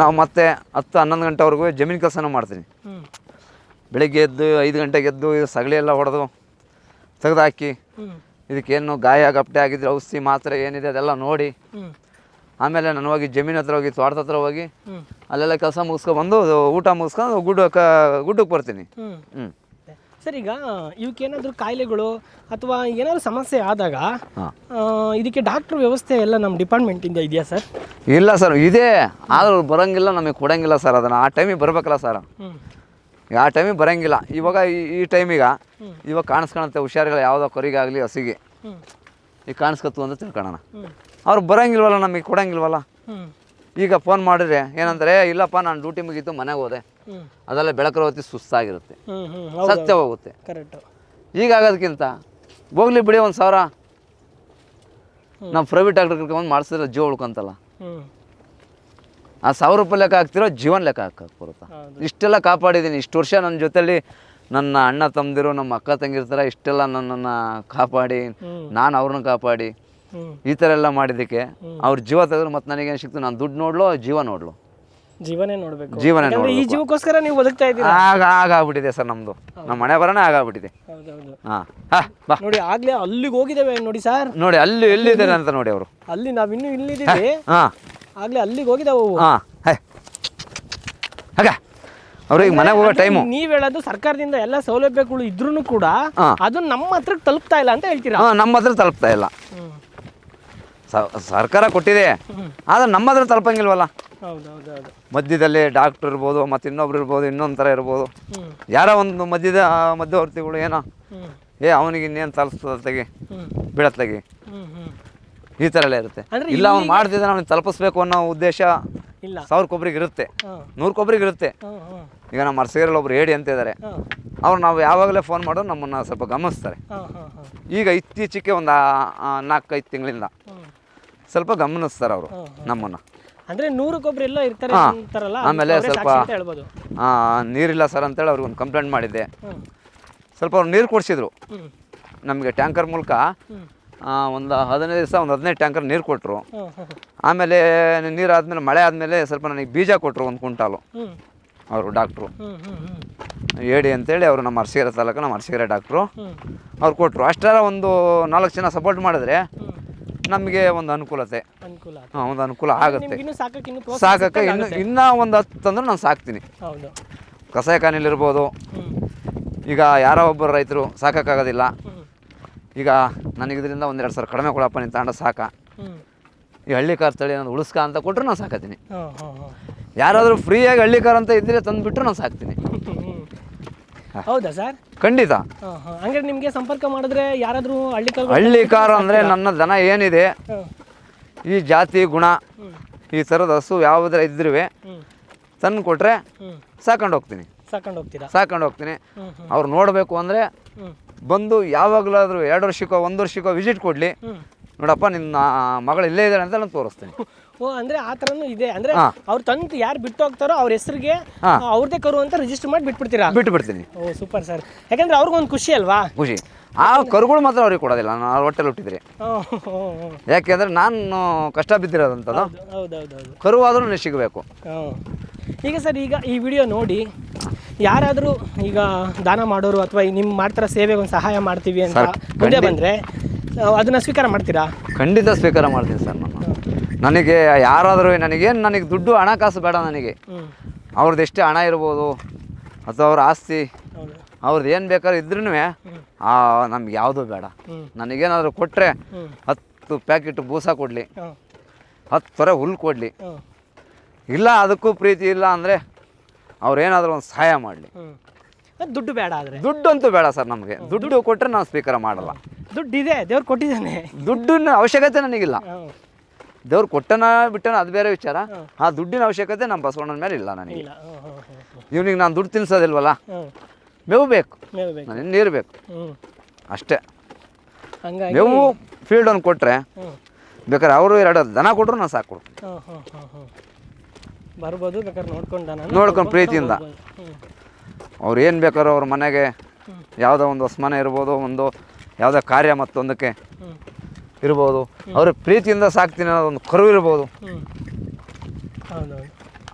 ನಾವು ಮತ್ತೆ ಹತ್ತು ಹನ್ನೊಂದು ಗಂಟೆವರೆಗೂ ಜಮೀನು ಕೆಲಸನ ಮಾಡ್ತೀನಿ. ಬೆಳಿಗ್ಗೆ ಎದ್ದು ಐದು ಗಂಟೆಗೆ ಎದ್ದು ಇದು ಸಗಳಿ ಎಲ್ಲ ಹೊಡೆದು ತೆಗೆದಾಕಿ ಇದಕ್ಕೇನು ಗಾಯ ಗಪ್ಟೆ ಆಗಿದ್ರೆ ಔಷಧಿ ಮಾತ್ರೆ ಏನಿದೆ ಅದೆಲ್ಲ ನೋಡಿ ಆಮೇಲೆ ನಾನು ಹೋಗಿ ಜಮೀನ್ ಹತ್ರ ಹೋಗಿ ತೋಟದ ಹತ್ರ ಹೋಗಿ ಅಲ್ಲೆಲ್ಲ ಕೆಲಸ ಮುಗಿಸ್ಕೊಬಂದು ಊಟ ಮುಗಿಸ್ಕೊಂಡು ಗುಡ್ಡ ಗುಡ್ಡಕ್ಕೆ ಬರ್ತೀನಿ. ಹ್ಞೂ ಸರ್ ಈಗ ಇವಕ್ಕೇನಾದರೂ ಕಾಯಿಲೆಗಳು ಅಥವಾ ಏನಾದರೂ ಸಮಸ್ಯೆ ಆದಾಗ ಇದಕ್ಕೆ ಡಾಕ್ಟ್ರ್ ವ್ಯವಸ್ಥೆ ಎಲ್ಲ ನಮ್ಮ ಡಿಪಾರ್ಟ್ಮೆಂಟಿಂದ ಇದೆಯಾ ಸರ್? ಇಲ್ಲ ಸರ್ ಇದೆ. ಆದರೂ ಬರೋಂಗಿಲ್ಲ ನಮಗೆ ಕೊಡೋಂಗಿಲ್ಲ ಸರ್ ಅದನ್ನು. ಆ ಟೈಮಿಗೆ ಬರಬೇಕಲ್ಲ ಸರ್. ಆ ಟೈಮಿಗೆ ಬರೋಂಗಿಲ್ಲ. ಇವಾಗ ಈ- ಟೈಮಿಗೆ ಇವಾಗ ಕಾಣಿಸ್ಕೊಳತ್ತೆ ಹುಷಾರಿಲ್ಲ ಯಾವುದೋ ಕೊರಿಗಾಗಲಿ ಹಸಿಗೆ. ಈಗ ಕಾಣಿಸ್ಕೊತು ಅಂತ ತಿಳ್ಕೊಳ್ಳೋಣ ಅವ್ರು ಬರೋಂಗಿಲ್ವಲ್ಲ ನಮಗೆ ಕೊಡೋಂಗಿಲ್ವಲ್ಲ? ಈಗ ಫೋನ್ ಮಾಡಿದ್ರೆ ಏನಂದ್ರೆ ಇಲ್ಲಪ್ಪ ನಾನು ಡ್ಯೂಟಿ ಮುಗೀತು ಮನೆಗೆ ಹೋದೆ. ಅದೆಲ್ಲ ಬೆಳಕರ ಹೊತ್ತಿ ಸುಸ್ತಾಗಿರುತ್ತೆ. ಸತ್ಯ ಹೋಗುತ್ತೆ. ಕರೆಕ್ಟು ಈಗ ಆಗೋದಕ್ಕಿಂತ ಹೋಗ್ಲಿ ಬಿಡಿ ಒಂದು ಸಾವಿರ. ನಾವು ಪ್ರೈವೇಟ್ ಡಾಕ್ಟರ್ ಕರ್ಕೊಂಡು ಮಾಡಿಸಿದ್ರೆ ಜೀವ ಉಳ್ಕೊಂತಲ್ಲ. ಆ ಸಾವಿರ ರೂಪಾಯಿ ಲೆಕ್ಕ ಹಾಕ್ತಿರೋ ಜೀವನ ಲೆಕ್ಕ ಹಾಕಕ್ಕೆ ಬರುತ್ತಾ? ಇಷ್ಟೆಲ್ಲ ಕಾಪಾಡಿದ್ದೀನಿ. ಇಷ್ಟು ವರ್ಷ ನನ್ನ ಜೊತೆಯಲ್ಲಿ ನನ್ನ ಅಣ್ಣ ತಮ್ಮದಿರು ನಮ್ಮ ಅಕ್ಕ ತಂಗಿರ್ತಾರೆ ಇಷ್ಟೆಲ್ಲ ನನ್ನನ್ನು ಕಾಪಾಡಿ ನಾನು ಅವ್ರನ್ನ ಕಾಪಾಡಿ. ಈ ಥರ ಎಲ್ಲ ಮಾಡಿದ್ದಕ್ಕೆ ಅವ್ರ ಜೀವ ತೆಗೆದ್ರು ಮತ್ತೆ ನನಗೇನು ಸಿಕ್ತು ನಾನು ದುಡ್ಡು ನೋಡ್ಲು ಜೀವ ನೋಡ್ಲು? ಜೀವನೇ ನೋಡ್ಬೇಕು. ಜೀವನ ಯಾಕಂದ್ರೆ ಈ ಜೀವಕ್ಕೋಸ್ಕರ ನೀವು ಬದುಕ್ತಾ ಇದ್ದೀರಾ? ಆಗ ಆಗ ಆಗ್ಬಿಟ್ಟಿದೆ ಸರ್ ನಮ್ಮದು ನಮ್ಮ ಮನೆ ಬರೋಣ ಆಗಾಗ್ಬಿಟ್ಟಿದೆ ಹೌದೌದು. ಹಾಂ ಹಾಂ ಬಾ. ನೋಡಿ ಆಗ್ಲೇ ಅಲ್ಲಿಗೆ ಹೋಗಿದ್ದೇವೆ ನೋಡಿ ಸರ್. ನೋಡಿ ಅಲ್ಲಿ ಎಲ್ಲಿದ್ದಾರೆ ಅಂತ ನೋಡಿ ಅವರು. ಅಲ್ಲಿ ನಾವಿನ್ನೂ ಇಲ್ಲಿದ್ದೀವಿ. ಹಾಂ ಆಗ್ಲೇ ಅಲ್ಲಿಗೆ ಹೋಗಿದ್ದಾವೆ ಅವು ಹಾಂ ಹೇ. ಹಾಗ ಅವ್ರಿಗೆ ಮನೆಗೆ ಹೋಗೋ ಟೈಮು ನೀವ್ ಹೇಳೋದು ಸರ್ಕಾರದಿಂದ ಎಲ್ಲ ಸೌಲಭ್ಯಗಳು ಇದ್ರೂ ಕೂಡ ಹಾ. ಅದು ನಮ್ಮ ಹತ್ರಕ್ಕೆ ತಲುಪ್ತಾ ಇಲ್ಲ ಅಂತ ಹೇಳ್ತೀರಾ? ಹಾಂ ನಮ್ಮ ಹತ್ರ ತಲುಪ್ತಾ ಇಲ್ಲ. ಸರ್ಕಾರ ಕೊಟ್ಟಿದೆ. ಆದ್ರೆ ನಮ್ಮದ್ರ ತಲುಪಂಗಿಲ್ವಲ್ಲ? ಹೌದೌದೌದು. ಮಧ್ಯದಲ್ಲಿ ಡಾಕ್ಟ್ರ್ ಇರ್ಬೋದು ಮತ್ತು ಇನ್ನೊಬ್ರು ಇರ್ಬೋದು ಇನ್ನೊಂದು ಥರ ಇರ್ಬೋದು. ಯಾರೋ ಒಂದು ಮಧ್ಯದ ಮಧ್ಯವರ್ತಿಗಳು ಏನೋ ಏ ಅವನಿಗೆ ಇನ್ನೇನು ತಲುಪ್ತದ ತೆಗಿ ಬೀಳತ್ತಗಿ? ಈ ಥರ ಎಲ್ಲ ಇರುತ್ತೆ. ಇಲ್ಲ ಅವ್ನು ಮಾಡ್ತಿದ್ರೆ ಅವ್ನಿಗೆ ತಲುಪಿಸ್ಬೇಕು ಅನ್ನೋ ಉದ್ದೇಶ ಇಲ್ಲ. ಸಾವಿರಕ್ಕೊಬ್ರಿಗೆ ಇರುತ್ತೆ. ನೂರಕ್ಕೊಬ್ರಿಗೆ ಇರುತ್ತೆ. ಈಗ ನಮ್ಮ ಅರ್ಸಗರಲ್ಲಿ ಒಬ್ರು ಹೇಳಿ ಅಂತ ಇದ್ದಾರೆ ಅವ್ರು ನಾವು ಯಾವಾಗಲೇ ಫೋನ್ ಮಾಡೋ ನಮ್ಮನ್ನು ಸ್ವಲ್ಪ ಗಮನಿಸ್ತಾರೆ. ಈಗ ಇತ್ತೀಚೆಗೆ ಒಂದು ನಾಲ್ಕೈದು ತಿಂಗಳಿಂದ ಸ್ವಲ್ಪ ಗಮನಿಸ್ತಾರೆ ಅವರು ನಮ್ಮನ್ನು. ಅಂದ್ರೆ ನೂರಕ್ಕೊಬ್ರು ಎಲ್ಲ ಇರ್ತಾರೆ ಹಾ. ಅಂತಾರಲ್ಲ ಆಮೇಲೆ ಅವ್ರೇ ಸ್ವಲ್ಪ- ಸಾಕ್ಷಿ ಅಂತ ಹೇಳ್ಬೋದು ನೀರಿಲ್ಲ ಸರ್ ಅಂತೇಳಿ ಅವ್ರಿಗೆ ಒಂದು ಕಂಪ್ಲೇಂಟ್ ಮಾಡಿದ್ದೆ ಸ್ವಲ್ಪ ಅವ್ರು ನೀರು ಕೊಡಿಸಿದ್ರು. ಹ್ಮ್. ನಮಗೆ ಟ್ಯಾಂಕರ್ ಮೂಲಕ ಆ, ಒಂದು ಹದಿನೈದು ದಿವಸ ಒಂದು ಹದಿನೈದು ಟ್ಯಾಂಕರ್ ನೀರು ಕೊಟ್ಟರು ಹ್ಮ್ ಹ್ಮ್ ಆಮೇಲೆ ನೀರು ಆದಮೇಲೆ ಮಳೆ ಆದಮೇಲೆ ಸ್ವಲ್ಪ ನನಗೆ ಬೀಜ ಕೊಟ್ಟರು ಒಂದು ಕುಂಟಾಲು ಹ್ಮ್. ಅವರು ಡಾಕ್ಟ್ರು. ಹ್ಮ್ ಹ್ಮ್ ಹ್ಮ್. ಹೇಳಿ ಅಂತೇಳಿ ಅವರು ನಮ್ಮ ಅರ್ಸಿಗೆರೆ ತಾಲೂಕು ನಮ್ಮ ಅರ್ಸಿಗೆರೆ ಡಾಕ್ಟ್ರು. ಹ್ಮ್. ಅವ್ರು ಕೊಟ್ಟರು ಅಷ್ಟೆಲ್ಲ ಒಂದು ನಾಲ್ಕು ಜನ ಸಪೋರ್ಟ್ ಮಾಡಿದ್ರೆ ನಮಗೆ ಒಂದು ಅನುಕೂಲತೆ. ಅನುಕೂಲ ಆಗುತ್ತೆ. ಹಾಂ ಒಂದು ಅನುಕೂಲ ಆಗುತ್ತೆ. ನಿಮ್ಗಿನ್ನೂ ಸಾಕಕ್ಕೆ ಇನ್ನು ಇನ್ನ ಸಾಕಕ್ಕೆ ಇನ್ನು ಆಗುತ್ತೆ. ಇನ್ನೂ ಒಂದು ಹತ್ತು ತಂದ್ರೆ ನಾನು ಸಾಕ್ತೀನಿ. ಹೌದು. ಈಗ ಯಾರೋ ಒಬ್ಬರು ರೈತರು ಸಾಕೋಕ್ಕಾಗೋದಿಲ್ಲ. ಹ್ಮ್. ಈಗ ನನಗೆ ಇದರಿಂದ ಒಂದೆರಡು ಸಾವಿರ ಕಡಿಮೆ ಕೊಡಪ್ಪ ನೀನು ತಾಂಡ ಸಾಕ. ಈ ಹಳ್ಳಿ ಕಾರ್ ತಳಿ ಅನ್ನೋದು ಉಳಿಸ್ಕ ಅಂತ ಕೊಟ್ಟರು ನಾನು ಸಾಕತ್ತೀನಿ. ಹಾಂ ಹಾಂ ಹಾಂ ಯಾರಾದರೂ ಫ್ರೀಯಾಗಿ ಹಳ್ಳಿ ಕಾರ್ ಅಂತ ಇದ್ದರೆ ತಂದುಬಿಟ್ರು ನಾನು ಸಾಕ್ತೀನಿ. ಹೌದಾ ಸರ್? ಖಂಡಿತ. ಹಂಗಾರೆ ನಿಮಗೆ ಸಂಪರ್ಕ ಮಾಡಿದ್ರೆ ಯಾರಾದರೂ ಹಳ್ಳಿ ಕಾರ್ ಹಳ್ಳಿ ಕಾರು ಅಂದರೆ ನನ್ನ ದನ ಏನಿದೆ? ಈ ಜಾತಿ ಗುಣ ಈ ಥರದ ಹಸು ಯಾವುದ್ರ ಇದ್ರೂ ತಂದು ಕೊಟ್ಟರೆ ಹ್ಞೂ ಸಾಕೊಂಡು ಹೋಗ್ತೀನಿ. ಸಾಕೊಂಡು ಹೋಗ್ತೀರಾ? ಸಾಕೊಂಡು ಹೋಗ್ತೀನಿ. ಅವ್ರು ನೋಡಬೇಕು ಅಂದರೆ ಬಂದು ಯಾವಾಗಲಾದರೂ ಎರಡು ವರ್ಷಕ್ಕೋ ಒಂದು ವರ್ಷಕ್ಕೋ ವಿಸಿಟ್ ಕೊಡಲಿ. ನೋಡಪ್ಪ ನಿನ್ನ ಮಗಳು ಇಲ್ಲೇ ಇದ್ದಾಳೆ ಅಂತ ನಾನು ತೋರಿಸ್ತೀನಿ. ಓ ಅಂದ್ರೆ ಆ ತರನು ಇದೆ. ಅಂದ್ರೆ. ಅವ್ರು ತಂದು ಯಾರು ಬಿಟ್ಟು ಹೋಗ್ತಾರೋ ಅವ್ರ ಹೆಸರಿಗೆ. ಅವ್ರದೇ ಕರು ಅಂತ ರಿಜಿಸ್ಟರ್ ಮಾಡಿ ಬಿಟ್ಬಿಡ್ತೀರಾ? ಬಿಟ್ಟು ಬಿಡ್ತೀನಿ ಓ ಸೂಪರ್ ಸರ್ ಯಾಕಂದ್ರೆ ಅವ್ರಿಗೊಂದು ಖುಷಿ ಅಲ್ವಾ? ಖುಷಿ. ಆ ಕರುಗಳು ಮಾತ್ರ ಅವ್ರಿಗೆ ಕೊಡೋದಿಲ್ಲ ನಾನು ಹೊಟ್ಟೆಲಿ ಹುಟ್ಟಿದ್ರೆ. ಯಾಕೆಂದ್ರೆ ನಾನು ಕಷ್ಟ ಬಿದ್ದಿರೋದಂಥದ್ದು ಹೌದು ಕರು ನನಗೆ ಸಿಗಬೇಕು. ಈಗ ಸರ್ ಈಗ ಈ ವಿಡಿಯೋ ನೋಡಿ ಯಾರಾದರೂ ಈಗ ದಾನ ಮಾಡೋರು ಅಥವಾ ನಿಮ್ಮ ಮಾಡ್ತಾರ ಸೇವೆಗೆ ಒಂದು ಸಹಾಯ ಮಾಡ್ತೀವಿ ಅಂತ ಮುಂದೆ ಬಂದರೆ ಅದನ್ನ ಸ್ವೀಕಾರ ಮಾಡ್ತೀರಾ? ಖಂಡಿತ ಸ್ವೀಕಾರ ಮಾಡ್ತೀನಿ ಸರ್ ನಾನು. ನನಗೆ ಯಾರಾದರೂ ನನಗೇನು ನನಗೆ ದುಡ್ಡು ಹಣಕಾಸು ಬೇಡ ನನಗೆ. ಅವ್ರದ್ದು ಎಷ್ಟೇ ಹಣ ಇರ್ಬೋದು ಅಥವಾ ಅವ್ರ ಆಸ್ತಿ ಅವ್ರದ್ದು ಏನು ಬೇಕಾದ್ರೂ ಇದ್ರೂ ನಮ್ಗೆ ಯಾವುದೂ ಬೇಡ. ನನಗೇನಾದರೂ ಕೊಟ್ಟರೆ ಹತ್ತು ಪ್ಯಾಕೆಟ್ ಬೂಸ ಕೊಡಲಿ. ಹತ್ತು ತೊರೆ ಹುಲ್ಲು ಕೊಡಲಿ. ಇಲ್ಲ ಅದಕ್ಕೂ ಪ್ರೀತಿ ಇಲ್ಲ ಅಂದರೆ ಅವ್ರೇನಾದರೂ ಒಂದು ಸಹಾಯ ಮಾಡಲಿ. ದುಡ್ಡು ಬೇಡ ಆದರೆ. ದುಡ್ಡು ಅಂತೂ ಬೇಡ ಸರ್ ನಮಗೆ. ದುಡ್ಡು ಕೊಟ್ಟರೆ ನಾವು ಸ್ವೀಕಾರ ಮಾಡಲ್ಲ. ದುಡ್ಡು ಇದೆ ದೇವ್ರು ಕೊಟ್ಟಿದ್ದಾನೆ. ದುಡ್ಡಿನ ಅವಶ್ಯಕತೆ ನನಗಿಲ್ಲ. ದೇವ್ರು ಕೊಟ್ಟನ ಬಿಟ್ಟನ ಅದು ಬೇರೆ ವಿಚಾರ. ಆ ದುಡ್ಡಿನ ಅವಶ್ಯಕತೆ ನಮ್ಮ ಬಸವಣ್ಣನ ಮೇಲೆ ಇಲ್ಲ ನನಗೆ. ಇಲ್ಲ. ಇವನಿಗೆ ನಾನು ದುಡ್ಡು ತಿನ್ಸೋದಿಲ್ವಲ್ಲ? ಮೇವು ಬೇಕು ಮೇವು ಬೇಕು ನನಗೆ ನೀರು ಬೇಕು ಅಷ್ಟೇ. ಹಂಗಾಗಿ ಮೇವು ಫೀಲ್ಡ್ ಒಂದು ಕೊಟ್ಟರೆ ಬೇಕಾದ್ರೆ ಅವರು ಎರಡು ದನ ಕೊಟ್ಟರು ನಾನು ಸಾಕು ಕೊಡ್ತೀನಿ. ಬರ್ಬೋದು ಬೇಕಾದ್ರೆ ನೋಡ್ಕೊಂಡು ನಾನು. ನೋಡ್ಕೊಂಡು ಪ್ರೀತಿಯಿಂದ. ಅವ್ರು ಏನು ಬೇಕಾದ್ರೂ ಅವ್ರ ಮನೆಗೆ ಯಾವುದೋ ಒಂದು ಹೊಸ ಮನೆ ಇರ್ಬೋದು ಒಂದು ಯಾವುದೋ ಕಾರ್ಯ ಮತ್ತೊಂದಕ್ಕೆ ಇರ್ಬೋದು. ಅವ್ರ ಪ್ರೀತಿಯಿಂದ ಸಾಕ್ತೀನಿ ಅನ್ನೋದು ಒಂದು ಕರು ಇರ್ಬೋದು. ಹೌದೌದು.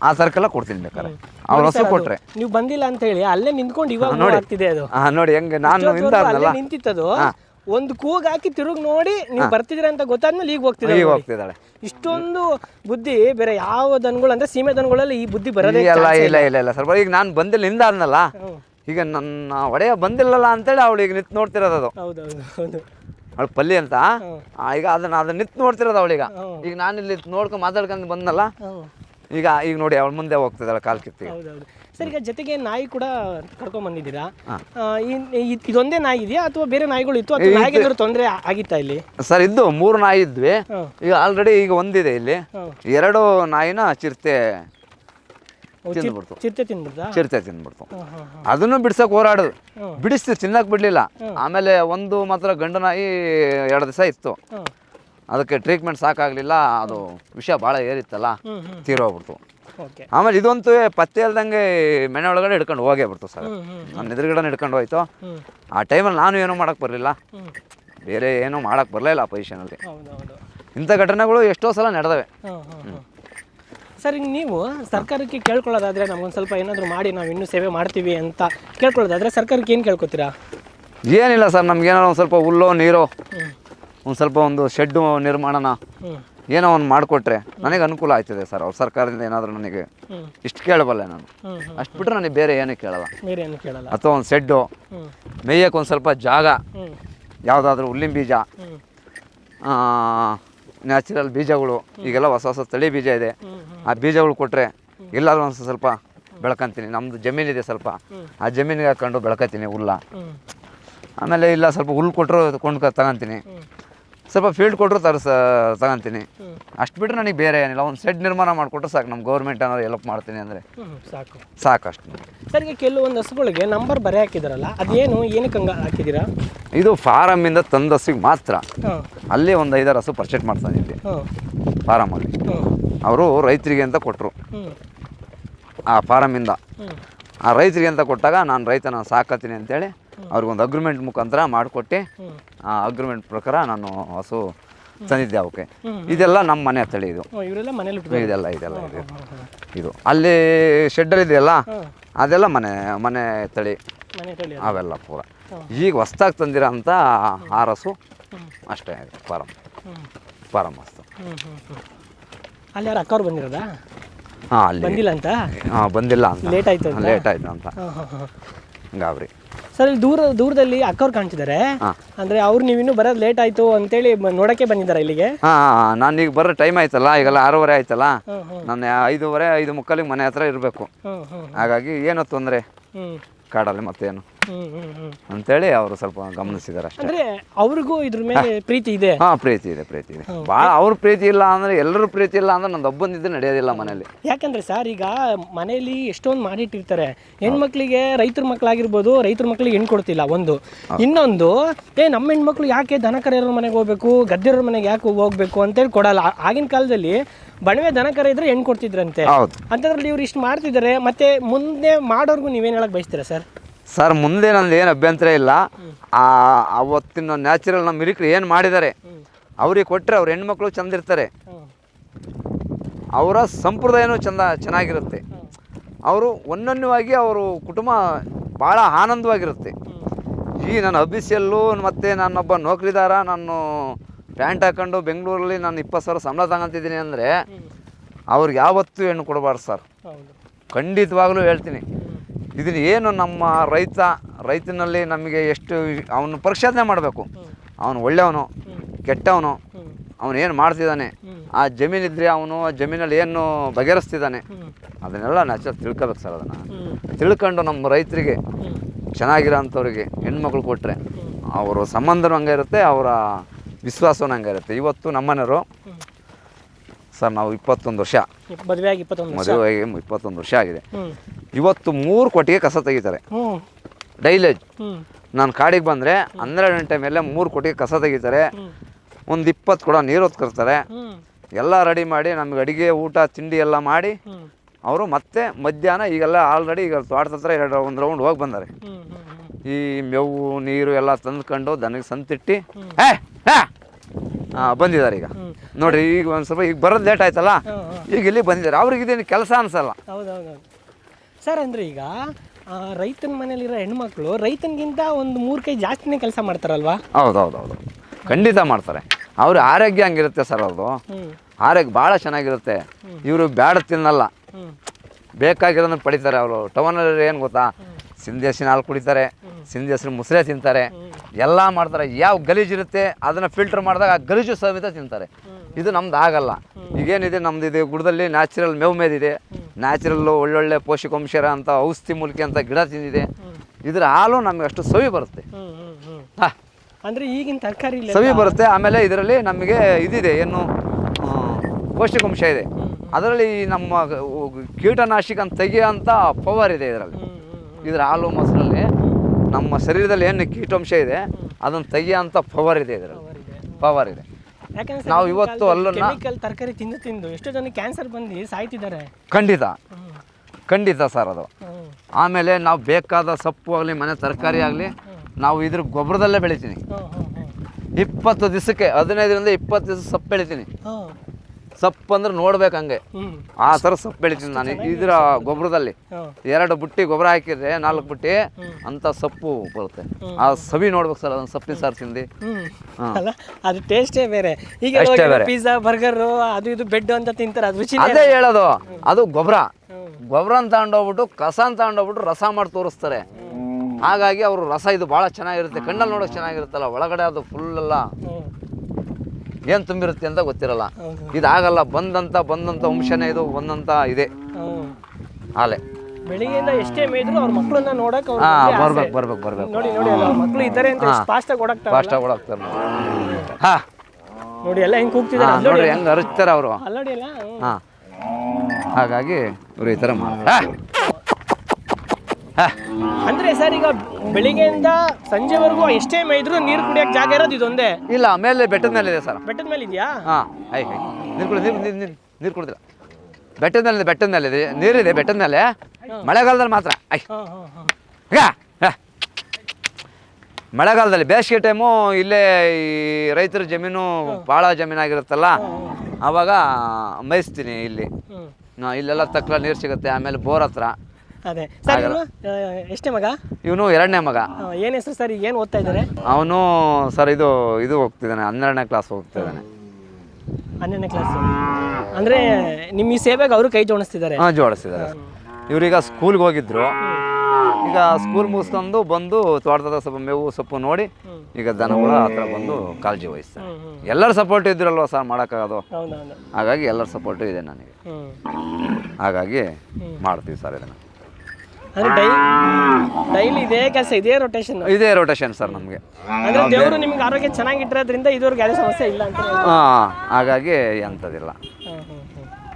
ಆ ಸರ್ಕಲ್ಲ ಕೊಡ್ತೀನಿ ಬೇಕಾದ್ರೆ. ಅವ್ರ ಹೊಸ ಕೊಟ್ರೆ. ನೀವು ಬಂದಿಲ್ಲ ಅಂತ ಹೇಳಿ ಅಲ್ಲೇ ನಿಂತ್ಕೊಂಡು ಇವಾಗ ನೋಡಿ. ಆಗ್ತಿದೆ ಅದು. ಹಾ ನೋಡಿ ಹೆಂಗೆ ನಾನು ನಿಂತ ಅಲ್ಲೇ ನಿಂತಿತ್ತದು. ಒಂದು ಕೂಗ್ ಹಾಕಿ ತಿರುಗಿ ನೋಡಿ ನೀವು ಬರ್ತಿದ್ರೆ ಅಂತ ಗೊತ್ತಾದ್ಮೇಲೆ ಈಗ ಹೋಗ್ತಿದೆ ಈಗ ಹೋಗ್ತಿದ್ದಾಳೆ. ಇಷ್ಟೊಂದು ಬುದ್ಧಿ ಬೇರೆ ಯಾವ ದನಗಳು ಅಂದ್ರೆ ಸೀಮೆ ದನಗಳಲ್ಲಿ ಈ ಬುದ್ಧಿ ಬರೋದೇ ಇಲ್ಲ ಇಲ್ಲ ಇಲ್ಲ. ಇಲ್ಲ ಸರ್. ಈಗ ನಾನು ಬಂದಿಲ್ಲ ನಿಂದ ಅಂದಲ್ಲ ಈಗ ನನ್ನ ಒಡೆಯ ಬಂದಿಲ್ಲಲ್ಲ ಅಂತೇಳಿ ಅವಳು ಈಗ ನಿಂತು ನೋಡ್ತಿರೋದು ಅದು. ಹೌದೌದು ಹೌದು. ಅವಳು ಪಲ್ಲಿ ಅಂತ? ಆ, ಈಗ ಅದನ್ನ ಅದನ್ನ ನಿತ್ ನೋಡ್ತಿರೋದು ಅವಳೀಗ. ಈಗ ನಾನು ಇಲ್ಲಿ ನೋಡ್ಕೊಂಡು ಮಾತಾಡ್ಕೊಂಡು ಬಂದಲ್ಲ ಈಗ ಈಗ ನೋಡಿ ಅವಳ ಮುಂದೆ ಹೋಗ್ತಿದ್ದಾಳೆ ಕಾಲ್ ಕಿತ್ತಿ ಸರಿ ಸರ್ ಈಗ ಜೊತೆಗೆ ನಾಯಿ ಕೂಡ ಕರ್ಕೊಂಡ್ ಬಂದಿದ್ದೀರಾ? ಆ, ಇದೊಂದೇ ನಾಯಿ ಇದೆಯಾ ಅಥವಾ ಬೇರೆ ನಾಯಿಗಳು ಇತ್ತು ಅಥವಾ ನಾಯಿಗೆ ಏನಾದ್ರು ತೊಂದರೆ ಆಗಿತ್ತಾ ಇಲ್ಲಿ? ಸರ್ ಇದ್ದು ಮೂರು ನಾಯಿ ಇದ್ವಿ. ಹಾಂ ಈಗ ಆಲ್ರೆಡಿ ಈಗ ಒಂದಿದೆ ಇಲ್ಲಿ. ಹಾಂ ಎರಡು ನಾಯಿನ ಚಿರತೆ ತಿಂದ್ಬಿಡ್ತು ಚಿರತೆ ತಿಂದ್ಬಿಡ್ತು. ಅದನ್ನು ಬಿಡ್ಸಕ್ ಹೋರಾಡುದು. ಬಿಡಿಸ್ತಿ ತಿನ್ನಕ್ ಬಿಡ್ಲಿಲ್ಲ. ಆಮೇಲೆ ಒಂದು ಮಾತ್ರ ಗಂಡು ನಾಯಿ ಎರಡು ದಿವಸ ಇತ್ತು. ಅದಕ್ಕೆ ಟ್ರೀಟ್ಮೆಂಟ್ ಸಾಕಾಗ್ಲಿಲ್ಲ. ಅದು ವಿಷಯ ಭಾಳ ಏರಿತ್ತಲ್ಲ ತೀರೋಗ್ಬಿಡ್ತು. ಆಮೇಲೆ ಇದಂತೂ ಪತ್ತೆ ಇಲ್ದಂಗೆ ಮನೆ ಒಳಗಡೆ ಹಿಡ್ಕೊಂಡು ಹೋಗೇ ಬಿಡ್ತು ಸರ್. ನನ್ನ ಎದುರುಗಡೆ ಹಿಡ್ಕೊಂಡು ಹೋಯ್ತು. ಆ ಟೈಮಲ್ಲಿ ನಾನು ಏನೂ ಮಾಡಕ್ಕೆ ಬರಲಿಲ್ಲ. ಬೇರೆ ಏನೂ ಮಾಡಕ್ಕೆ ಬರಲಿಲ್ಲ ಆ ಪೊಸಿಷನಲ್ಲಿ ಇಂಥ ಘಟನೆಗಳು ಎಷ್ಟೋ ಸಲ ನಡೆದವೆ. ಸರ್ ಈಗ ನೀವು ಸರ್ಕಾರಕ್ಕೆ ಕೇಳ್ಕೊಳ್ಳೋದಾದರೆ ನಮ್ಗೊಂದು ಸ್ವಲ್ಪ ಏನಾದರೂ ಮಾಡಿ ನಾವು ಇನ್ನೂ ಸೇವೆ ಮಾಡ್ತೀವಿ ಅಂತ ಕೇಳ್ಕೊಳ್ಳೋದಾದರೆ ಸರ್ಕಾರಕ್ಕೆ ಏನು ಕೇಳ್ಕೊತೀರಾ? ಏನಿಲ್ಲ ಸರ್ ನಮ್ಗೇನಾರು ಒಂದು ಸ್ವಲ್ಪ ಹುಲ್ಲೋ ನೀರು ಒಂದು ಸ್ವಲ್ಪ ಒಂದು ಶೆಡ್ಡು ನಿರ್ಮಾಣನ ಏನೋ ಒಂದು ಮಾಡಿಕೊಟ್ರೆ ನನಗೆ ಅನುಕೂಲ ಆಯ್ತದೆ ಸರ್ ಅವ್ರ ಸರ್ಕಾರದಿಂದ ಏನಾದರೂ ನನಗೆ ಇಷ್ಟು ಕೇಳಬಲ್ಲೆ ನಾನು. ಅಷ್ಟು ಬಿಟ್ಟರೆ ನನಗೆ ಬೇರೆ ಏನೂ ಕೇಳಲ್ಲ. ಅಥವಾ ಒಂದು ಶೆಡ್ಡು ಮೇಯಕ್ಕೆ ಒಂದು ಸ್ವಲ್ಪ ಜಾಗ ಯಾವುದಾದ್ರೂ ಹುಲ್ಲಿನ ಬೀಜ ನ್ಯಾಚುರಲ್ ಬೀಜಗಳು ಈಗೆಲ್ಲ ಹೊಸ ಹೊಸ ತಳಿ ಬೀಜ ಇದೆ. ಆ ಬೀಜಗಳು ಕೊಟ್ಟರೆ ಎಲ್ಲಾದ್ರೂ ಒಂದು ಸ್ವಲ್ಪ ಬೆಳ್ಕೊಂತೀನಿ. ನಮ್ಮದು ಜಮೀನಿದೆ ಸ್ವಲ್ಪ. ಆ ಜಮೀನಿಗೆ ಹಾಕೊಂಡು ಬೆಳ್ಕೊತೀನಿ ಹುಲ್ಲ. ಆಮೇಲೆ ಇಲ್ಲ ಸ್ವಲ್ಪ ಹುಲ್ಲು ಕೊಟ್ಟರು ಕೊಂಡ್ಕೊ ತಗೊಂತೀನಿ. ಸ್ವಲ್ಪ ಫೀಲ್ಡ್ ಕೊಟ್ಟರು ತರಿಸ ತಗೊಂತೀನಿ. ಅಷ್ಟು ಬಿಟ್ಟರೆ ನನಗೆ ಬೇರೆ ಏನಿಲ್ಲ. ಒಂದು ಸೆಡ್ ನಿರ್ಮಾಣ ಮಾಡಿಕೊಟ್ರೆ ಸಾಕು. ನಮ್ಮ ಗೌರ್ಮೆಂಟ್ ಅನ್ನೋದು ಹೆಲ್ಪ್ ಮಾಡ್ತೀನಿ ಅಂದರೆ. ಸಾಕು. ಸಾಕು ಅಷ್ಟು. ಸರ್ ಈಗ ಕೆಲವೊಂದು ಹಸುಗಳಿಗೆ ನಂಬರ್ ಬರೆ ಹಾಕಿದಾರಲ್ಲ ಅದೇನು ಏನಕ್ಕೆ ಹಂಗೆ ಹಾಕಿದ್ದೀರಾ ಇದು ಫಾರಮ್ಮಿಂದ ತಂದ ಹಸುಗೆ ಮಾತ್ರ. ಅಲ್ಲಿ ಒಂದು ಐದಾರು ಹಸು ಪರ್ಚೇಸ್ ಮಾಡ್ತಾನೆ ಇಲ್ಲಿ. ಫಾರಮಲ್ಲಿ ಅವರು ರೈತರಿಗೆ ಅಂತ ಕೊಟ್ಟರು ಆ ಫಾರಮ್ಮಿಂದ ಹ್ಞೂ ಆ ರೈತರಿಗೆ ಅಂತ ಕೊಟ್ಟಾಗ ನಾನು ರೈತನ ಸಾಕತ್ತೀನಿ ಅಂತೇಳಿ ಅವ್ರಿಗೊಂದು ಅಗ್ರಿಮೆಂಟ್ ಮುಖಾಂತರ ಮಾಡಿಕೊಟ್ಟು ಆ ಅಗ್ರಿಮೆಂಟ್ ಪ್ರಕಾರ ನಾನು ಹಸು ತಂದಿದ್ದೆ ಅವಕ್ಕೆ. ಇದೆಲ್ಲ ನಮ್ಮ ಮನೆ ತಳಿ ಇದು ಇದೆಲ್ಲ ಇದೆಲ್ಲ ಇದೆ. ಇದು. ಅಲ್ಲಿ ಶೆಡ್ಡಲ್ಲಿ ಇದೆಯಲ್ಲ ಅದೆಲ್ಲ ಮನೆ ಮನೆ ತಳಿ. ಅವೆಲ್ಲ ಪೂರ. ಈಗ ಹೊಸ್ದಾಗಿ ತಂದಿರೋ ಅಂಥ ಆರಸು ಅಷ್ಟೇ ಫಾರಮ್ ಫಾರಮ್ ಹಸ್ತು ಅಲ್ಲಿ ಯಾರು ಅಕ್ಕವ್ರು ಬಂದಿರೋದಾ? ಹಾಂ ಅಲ್ಲಿ. ಬಂದಿಲ್ಲ ಅಂತ? ಹಾಂ ಬಂದಿಲ್ಲ ಅಂತ. ಲೇಟ್ ಆಯ್ತು ಅಂತ? ಲೇಟ್ ಆಯ್ತು ಅಂತ. ಗಾಬರಿ. ಸರ್ ಇಲ್ಲಿ ದೂರ ದೂರದಲ್ಲಿ ಅಕ್ಕವ್ರು ಕಾಣ್ತಿದ್ದಾರೆ. ಅಂದ್ರೆ ಅವ್ರು ನೀವು ಇನ್ನೂ ಬರೋದು ಲೇಟ್ ಆಯ್ತು ಅಂತೇಳಿ ಬ- ನೋಡಕ್ಕೆ ಬಂದಿದ್ದಾರೆ ಇಲ್ಲಿಗೆ. ಹಾಂ ನಾನು ಈಗ ಬರೋ ಟೈಮ್ ಆಯ್ತಲ್ಲ ಈಗೆಲ್ಲ ಆರೂವರೆ ಆಯ್ತಲ್ಲ ಹ್ಞೂ ಹ್ಞೂ ನಾನು ಐದೂವರೆ ಐದು ಮುಕ್ಕಾಲಿಗೆ ಮನೆ ಹತ್ರ ಇರಬೇಕು. ಹಾಗಾಗಿ ಏನೋ ತೊಂದರೆ ಹ್ಞೂ ಕಾಡಲ್ಲಿ ಮತ್ತೇನು. ಅಂತೇಳಿ ಅವರು ಸ್ವಲ್ಪ ಗಮನಿಸಿದ್ದಾರೆ ಅಷ್ಟೇ. ಅಂದರೆ ಅವ್ರಿಗೂ ಇದ್ರ ಮೇಲೆ ಪ್ರೀತಿ ಇದೆ? ಹಾ ಪ್ರೀತಿ ಇದೆ ಪ್ರೀತಿ ಇದೆ. ಭಾಳ ಅವ್ರ ಪ್ರೀತಿ ಇಲ್ಲ ಅಂದ್ರೆ ಎಲ್ಲರೂ ಪ್ರೀತಿ ಇಲ್ಲ ಅಂದ್ರೆ ನಂದು ಒಬ್ಬಂದಿದ್ದು ನಡೆಯೋದಿಲ್ಲ ಮನೇಲಿ. ಯಾಕಂದ್ರೆ ಸರ್ ಈಗ ಮನೆಯಲ್ಲಿ ಎಷ್ಟೊಂದು ಮಾಡಿಟ್ಟಿರ್ತಾರೆ. ಹೆಣ್ಮಕ್ಳಿಗೆ ರೈತರ ಮಕ್ಕಳಾಗಿರ್ಬೋದು ರೈತರ ಮಕ್ಕಳಿಗೆ ಹೆಣ್ಣು ಕೊಡ್ತಿಲ್ಲ ಒಂದು. ಇನ್ನೊಂದು ಏ ನಮ್ಮ ಹೆಣ್ಮಕ್ಳು ಯಾಕೆ ದನ ಕರೆಯೋರ ಮನೆಗೆ ಹೋಗ್ಬೇಕು ಗದ್ದೆರೋರ ಮನೆಗೆ ಯಾಕೆ ಹೋಗ್ಬೇಕು ಅಂತೇಳಿ ಕೊಡಲ್ಲ. ಆಗಿನ ಕಾಲದಲ್ಲಿ ಬಣವೆ ದನಕರ ಇದ್ರೆ ಹೆಣ್ಣು ಕೊಡ್ತಿದ್ರಂತೆ. ಹೌದು. ಅಂತದ್ರಲ್ಲಿ ಇವ್ರು ಇಷ್ಟು ಮಾಡ್ತಿದ್ದಾರೆ. ಮತ್ತೆ ಮುಂದೆ ಮಾಡೋರ್ಗು ನೀವೇನು ಹೇಳಕ್ ಬಯಸ್ತೀರಾ ಸರ್? ಸರ್ ಮುಂದೆ ನಂದು ಏನು ಅಭ್ಯಂತರ ಇಲ್ಲ. ಆ ಅವತ್ತಿನ ನ್ಯಾಚುರಲ್ ನಮ್ಮ ಮಿರಿಕ್ರು ಏನು ಮಾಡಿದ್ದಾರೆ. ಅವ್ರಿಗೆ ಕೊಟ್ಟರೆ ಅವ್ರ ಹೆಣ್ಮಕ್ಳು ಚೆಂದಿರ್ತಾರೆ ಅವರ ಸಂಪ್ರದಾಯನೂ ಚಂದ ಚೆನ್ನಾಗಿರುತ್ತೆ. ಅವರು ಒಂದೊಂದವಾಗಿ ಅವರು ಕುಟುಂಬ ಭಾಳ ಆನಂದವಾಗಿರುತ್ತೆ. ಈ ನಾನು ಅಫೀಸಿಯಲ್ಲು ಮತ್ತು ನಾನೊಬ್ಬ ನೌಕರಿದಾರ ನಾನು ಪ್ಯಾಂಟ್ ಹಾಕೊಂಡು ಬೆಂಗಳೂರಲ್ಲಿ ನಾನು ಇಪ್ಪತ್ತು ಸಾವಿರ ಸಂಬಳ ತಗೊಂತಿದ್ದೀನಿ ಅಂದರೆ ಅವ್ರಿಗೆ ಯಾವತ್ತೂ ಹೆಣ್ಣು ಕೊಡಬಾರ್ದು ಸರ್. ಖಂಡಿತವಾಗ್ಲೂ ಹೇಳ್ತೀನಿ. ಇದನ್ನ ಏನು ನಮ್ಮ ರೈತ ರೈತನಲ್ಲಿ ನಮಗೆ ಎಷ್ಟು ಅವನು ಪರಿಶೋಧನೆ ಮಾಡಬೇಕು. ಅವನು ಒಳ್ಳೆಯವನು ಕೆಟ್ಟವನು ಅವನು ಏನು ಮಾಡ್ತಿದ್ದಾನೆ ಆ ಜಮೀನಿದ್ರೆ ಅವನು ಆ ಜಮೀನಲ್ಲಿ ಏನು ಬಗೆಹರಿಸ್ತಿದ್ದಾನೆ ಅದನ್ನೆಲ್ಲ ನ್ಯಾಚುರಲ್ ತಿಳ್ಕೊಬೇಕು ಸರ್ ಅದನ್ನು. ತಿಳ್ಕೊಂಡು ನಮ್ಮ ರೈತರಿಗೆ ಚೆನ್ನಾಗಿರೋ ಅಂಥವ್ರಿಗೆ ಹೆಣ್ಮಕ್ಳು ಕೊಟ್ಟರೆ ಅವರ ಸಂಬಂಧನೂ ಹಂಗೆ ಇರುತ್ತೆ ಅವರ ವಿಶ್ವಾಸವೂ ಹಂಗೆ ಇರುತ್ತೆ. ಇವತ್ತು ನಮ್ಮನೆಯವರು ಸರ್ ನಾವು ಇಪ್ಪತ್ತೊಂದು ವರ್ಷ. ಮದುವೆಯಾಗಿ ಮದುವೆ ಆಗಿ ಇಪ್ಪತ್ತೊಂದು ವರ್ಷ. ಇಪ್ಪತ್ತೊಂದು ವರ್ಷ ಆಗಿದೆ. ಇವತ್ತು ಮೂರು ಕೋಟಿಗೆ ಕಸ ತೆಗಿತಾರೆ. ಡೈಲೇಜ್ ನಾನು ಕಾಡಿಗೆ ಬಂದರೆ ಹನ್ನೆರಡು ಗಂಟೆ ಮೇಲೆ ಮೂರು ಕೋಟಿಗೆ ಕಸ ತೆಗಿತಾರೆ. ಒಂದು ಇಪ್ಪತ್ತು ಕೂಡ ನೀರು ಹೊತ್ಕರ್ತಾರೆ. ಎಲ್ಲ ರೆಡಿ ಮಾಡಿ ನಮ್ಗೆ ಅಡುಗೆ ಊಟ ತಿಂಡಿ ಎಲ್ಲ ಮಾಡಿ ಅವರು ಮತ್ತೆ ಮಧ್ಯಾಹ್ನ ಈಗೆಲ್ಲ ಆಲ್ರೆಡಿ ಈಗ ತೋಟದ ಹತ್ರ ಎರಡು ಒಂದು ರೌಂಡ್ ಹೋಗಿ ಬಂದಾರೆ. ಈ ಮೇವು ನೀರು ಎಲ್ಲ ತಂದ್ಕೊಂಡು ದನಗೆ ಸಂತಿಟ್ಟು. ಬಂದಿದ್ದಾರೆ ಈಗ. ನೋಡ್ರಿ ಈಗ ಒಂದು ಸ್ವಲ್ಪ ಈಗ ಬರೋದು ಲೇಟ್ ಆಯ್ತಲ್ಲ? ಈಗ ಇಲ್ಲಿ ಬಂದಿದ್ದಾರೆ. ಅವ್ರಿಗೆ ಇದೇನು ಕೆಲಸ ಅನ್ಸಲ್ಲ. ಹೌದು ಸರ್ ಅಂದ್ರೆ ಈಗ ರೈತನ ಮನೇಲಿರೋ ಹೆಣ್ಮಕ್ಳು ರೈತನಿಗಿಂತ ಒಂದು ಮೂರು ಕೈ ಜಾಸ್ತಿನೇ ಕೆಲಸ ಮಾಡ್ತಾರಲ್ವಾ? ಹೌದು ಹೌದು ಹೌದು ಖಂಡಿತ ಮಾಡ್ತಾರೆ. ಅವ್ರ ಆರೋಗ್ಯ ಹಂಗಿರುತ್ತೆ ಸರ್ ಅವ್ರದ್ದು ಆರೋಗ್ಯ ಭಾಳ ಚೆನ್ನಾಗಿರುತ್ತೆ. ಇವರು ಬ್ಯಾಡ ತಿನ್ನಲ್ಲ. ಬೇಕಾಗಿರೋದನ್ನ ಪಡಿತಾರೆ ಅವರು. ಟೌನಲ್ಲಿ ಏನು ಗೊತ್ತಾ? ಸಿಂಧಿ ಹಸಿನ ಹಾಲು ಕುಡಿತಾರೆ ಸಿಂಧಿ ಹಸಿರು ಮುಸ್ರೆ ತಿಂತಾರೆ ಎಲ್ಲ ಮಾಡ್ತಾರೆ. ಯಾವ ಗಲೀಜಿರುತ್ತೆ ಅದನ್ನು ಫಿಲ್ಟರ್ ಮಾಡಿದಾಗ ಆ ಗಲೀಜು ಸಮೇತ ತಿಂತಾರೆ. ಇದು ನಮ್ದು ಆಗಲ್ಲ. ಈಗೇನಿದೆ ನಮ್ದು ಇದು ಗುಡದಲ್ಲಿ ನ್ಯಾಚುರಲ್ ಮೇವು ಮೇದಿದೆ. ನ್ಯಾಚುರಲ್ಲು ಒಳ್ಳೊಳ್ಳೆ ಪೋಷಕಾಂಶರ ಅಂತ ಔಷಧಿ ಮೂಲಿಕೆ ಅಂತ ಗಿಡ ತಿಂದಿದೆ. ಇದರ ಹಾಲು ನಮಗೆ ಅಷ್ಟು ಸವಿ ಬರುತ್ತೆ. ಅಂದರೆ ಈಗಿನ ತರಕಾರಿ ಸವಿ ಬರುತ್ತೆ. ಆಮೇಲೆ ಇದರಲ್ಲಿ ನಮಗೆ ಇದಿದೆ ಏನು ಪೋಷಕಾಂಶ ಪೌಷ್ಟಿಕಾಂಶ ಇದೆ ಅದರಲ್ಲಿ ನಮ್ಮ ಕೀಟನಾಶಕ ಅಂತ ಪವರ್ ಇದೆ ಇದರಲ್ಲಿ. ಇದರ ಹಾಲು ಮೊಸರಲ್ಲಿ ನಮ್ಮ ಶರೀರದಲ್ಲಿ ಏನು ಕೀಟಾಂಶ ಇದೆ ಅದನ್ನು ತೆಗೆಯೋಂಥ ಪವರ್ ಇದೆ ಇದರಲ್ಲಿ. ಪವರ್ ಇದೆ. ಯಾಕಂದ್ರೆ ನಾವು ಇವತ್ತು ಅಲ್ಲನ್ನ ತರಕಾರಿ ತಿಂದು ತಿಂದು ಎಷ್ಟೋ ಜನ ಕ್ಯಾನ್ಸರ್ ಬಂದು ಸಾಯ್ತಿದ್ದಾರೆ. ಖಂಡಿತ. ಖಂಡಿತ ಸರ್ ಅದು. ಆಮೇಲೆ ನಾವು ಬೇಕಾದ ಸೊಪ್ಪು ಆಗಲಿ ಮನೆ ತರಕಾರಿ ಆಗಲಿ ನಾವು ಇದ್ರ ಗೊಬ್ಬರದಲ್ಲೇ ಬೆಳಿತೀನಿ. ಇಪ್ಪತ್ತು ದಿವಸಕ್ಕೆ ಹದಿನೈದರಿಂದ ಇಪ್ಪತ್ತು ದಿವಸ ಸೊಪ್ಪು ಬೆಳಿತೀನಿ. ಸೊಪ್ಪು ಅಂದ್ರೆ ನೋಡ್ಬೇಕು ಹಂಗೆ. ಆ ಥರ ಸೊಪ್ಪು ಬೆಳಿತೀನಿ ನಾನು. ಇದರ ಗೊಬ್ಬರದಲ್ಲಿ ಎರಡು ಬುಟ್ಟಿ ಗೊಬ್ಬರ ಹಾಕಿದ್ರೆ ನಾಲ್ಕು ಬುಟ್ಟಿ ಅಂತ ಸೊಪ್ಪು ಬರುತ್ತೆ. ಆ ಸವಿ ನೋಡ್ಬೇಕು ಸರ್ ಅದನ್ನ ಸೊಪ್ಪಿನ ಸಾರು ತಿಂದು. ಅಲ್ಲ ಅದು ಟೇಸ್ಟೇ ಬೇರೆ. ಈಗ. ಪಿಜ್ಜಾ ಬರ್ಗರ್ ಅದು ಇದು ಬೆಡ್ ಅಂತ ತಿಂತಾರೆ ಅದು ರುಚಿ ಅದೇ ಹೇಳೋದು. ಅದು ಗೊಬ್ಬರ. ಗೊಬ್ಬರ ಅಂತ ತಗೊಂಡೋಗ್ಬಿಟ್ಟು ಕಸ ಅಂತ ತಗೊಂಡೋಗ್ಬಿಟ್ಟು ರಸ ಮಾಡಿ ತೋರಿಸ್ತಾರೆ. ಹಾಗಾಗಿ ಅವರು ರಸ ಇದು ಭಾಳ ಚೆನ್ನಾಗಿರುತ್ತೆ. ಕಣ್ಣಲ್ಲಿ ನೋಡೋಕೆ ಚೆನ್ನಾಗಿರುತ್ತಲ್ಲ ಒಳಗಡೆ ಅದು ಫುಲ್ ಎಲ್ಲ ಏನು ತುಂಬಿರುತ್ತೆ ಅಂತ ಗೊತ್ತಿರಲ್ಲ. ಇದಾಗಲ್ಲ ಬಂದಂತ ಬಂದಂತ ವಂಶನೇ ಇದು ಬಂದಂತ ಇದೆ. ಆಲೆ ಬೆಳಿಗ್ಗೆಯಿಂದ ಎಷ್ಟೇ ಮೇಯ್ದ್ರು ಅವ್ರ ಮಕ್ಕಳನ್ನ ನೋಡಕ್ ಅವ್ರ ಹಾ ಮುಂದೆ ಆಸೆ. ಬರ್ಬೇಕು ಬರ್ಬೇಕು ಬರ್ಬೇಕು. ನೋಡಿ ನೋಡಿ ಇದ್ದಾರೆ ಅಂತ ಫಾಸ್ಟ್ ಆಗಿ ಓಡಾಕ್ತಾರೆ ಫಾಸ್ಟಾಗಿ ಓಡಾಕ್ತಾರೆ ಹಾ. ನೋಡಿ ಎಲ್ಲ ಹೆಂಗ್ ಕೂಗ್ತಿದ್ದಾರೆ. ಅಲ್ಲೋಡಿ ನೋಡ್ರಿ ಹೆಂಗೆ ಅರಿಸ್ತಾರೆ ಅವರು. ಅಲ್ಲಡಿ ಅಲ್ಲ ಹಾ. ಹಾಗಾಗಿ ಇವರು ಈ ಥರ ಮಾಡ್ತಾರೆ. ಅಂದ್ರೆ ಸರ್ ಈಗ ಬೆಳಿಗ್ಗೆಯಿಂದ ಸಂಜೆವರೆಗೂ ಎಷ್ಟೇ ಮೇಯ್ದ್ರು ನೀರು ಕುಡಿಯಕ್ ಜಾಗ ಇರೋದು ಇದೊಂದೇ. ಇಲ್ಲ ಮೇಲೆ ಬೆಟ್ಟದ ಮೇಲೆ ಇದೆ ಸರ್. ಬೆಟ್ಟದ ಮೇಲೆ ಇದೆಯಾ? ಹಾಂ ಐ ಐ ನೀರು ಕುಡಿ ನೀರು ನೀರು ಕುಡಿದಿಲ್ಲ. ಬೆಟ್ಟದ ಮೇಲೆ ಇದೆ ಬೆಟ್ಟದ ಮೇಲೆ ಇದೆ. ನೀರಿದೆ ಬೆಟ್ಟದ ಮೇಲೆ. ಮಳೆಗಾಲದಲ್ಲಿ ಮಾತ್ರ. ಐ ಹಾ. ಮಳೆಗಾಲದಲ್ಲಿ ಬೇಸಿಗೆ ಟೈಮು ಇಲ್ಲೇ ಈ ರೈತರ ಜಮೀನು ಭಾಳ ಜಮೀನಾಗಿರುತ್ತಲ್ಲ ಆವಾಗ ಮೇಯಿಸ್ತೀನಿ ಇಲ್ಲಿ. ನಾ ಇಲ್ಲೆಲ್ಲ ತಕ್ಕ ನೀರು ಸಿಗುತ್ತೆ ಆಮೇಲೆ ಬೋರ್ ಹತ್ರ. ಅದೇ. ಸರ್ ಇವನು ಎಷ್ಟೇ ಮಗ? ಇವನು ಎರಡನೇ ಮಗ. ಏನ್ ಹೆಸರು ಸರ್ ಈಗ ಏನು ಓದ್ತಾ ಇದ್ದಾರೆ? ಅವನು ಸರ್ ಇದು ಇದು ಹೋಗ್ತಿದ್ದಾನೆ ಹನ್ನೆರಡನೇ ಕ್ಲಾಸ್ ಹೋಗ್ತಿದ್ದಾನೆ. ಹನ್ನೆರಡನೇ ಕ್ಲಾಸ್ ಅಂದ್ರೆ ನಿಮ್ಮ ಈ ಸೇವೆಗೆ ಅವರು ಕೈ ಜೋಡಿಸ್ತಿದ್ದಾರೆ. ಹಾಂ ಜೋಡಿಸ್ತಿದ್ದಾರೆ ಇವ್ರೀಗ ಸ್ಕೂಲ್ಗೆ ಹೋಗಿದ್ರು. ಈಗ ಸ್ಕೂಲ್ ಮುಗಿಸ್ಕೊಂಡು ಬಂದು ತೋಟದ ಸ್ವಲ್ಪ ಮೇವು ಸೊಪ್ಪು ನೋಡಿ ಈಗ ದನಗಳ ಹತ್ರ ಬಂದು ಕಾಳಜಿ ವಹಿಸ್ತಾರೆ. ಎಲ್ಲರ ಸಪೋರ್ಟ್ ಇದ್ರಲ್ವ ಸರ್ ಮಾಡೋಕ್ಕಾಗೋದು? ಹಾಗಾಗಿ ಎಲ್ಲರ ಸಪೋರ್ಟು ಇದೆ ನನಗೆ. ಹಾಗಾಗಿ ಮಾಡ್ತೀವಿ ಸರ್ ಇದನ್ನು. ಅಂದ್ರೆ ಡೈ ಡೈಲಿ ಇದೇ ಕೆಲಸ ಇದೇ ರೊಟೇಷನ್ ಇದೇ ರೊಟೇಷನ್ ಸರ್ ನಮಗೆ. ಅಂದ್ರೆ ದೇವರು ನಿಮ್ಗೆ ಆರೋಗ್ಯ ಚೆನ್ನಾಗಿಟ್ಟಿರೋದ್ರಿಂದ ಇದುವರೆಗೆ ಯಾವುದೇ ಸಮಸ್ಯೆ ಇಲ್ಲ ಅಂತ. ಹಾಂ ಹಾಗಾಗಿ ಎಂಥದಿಲ್ಲ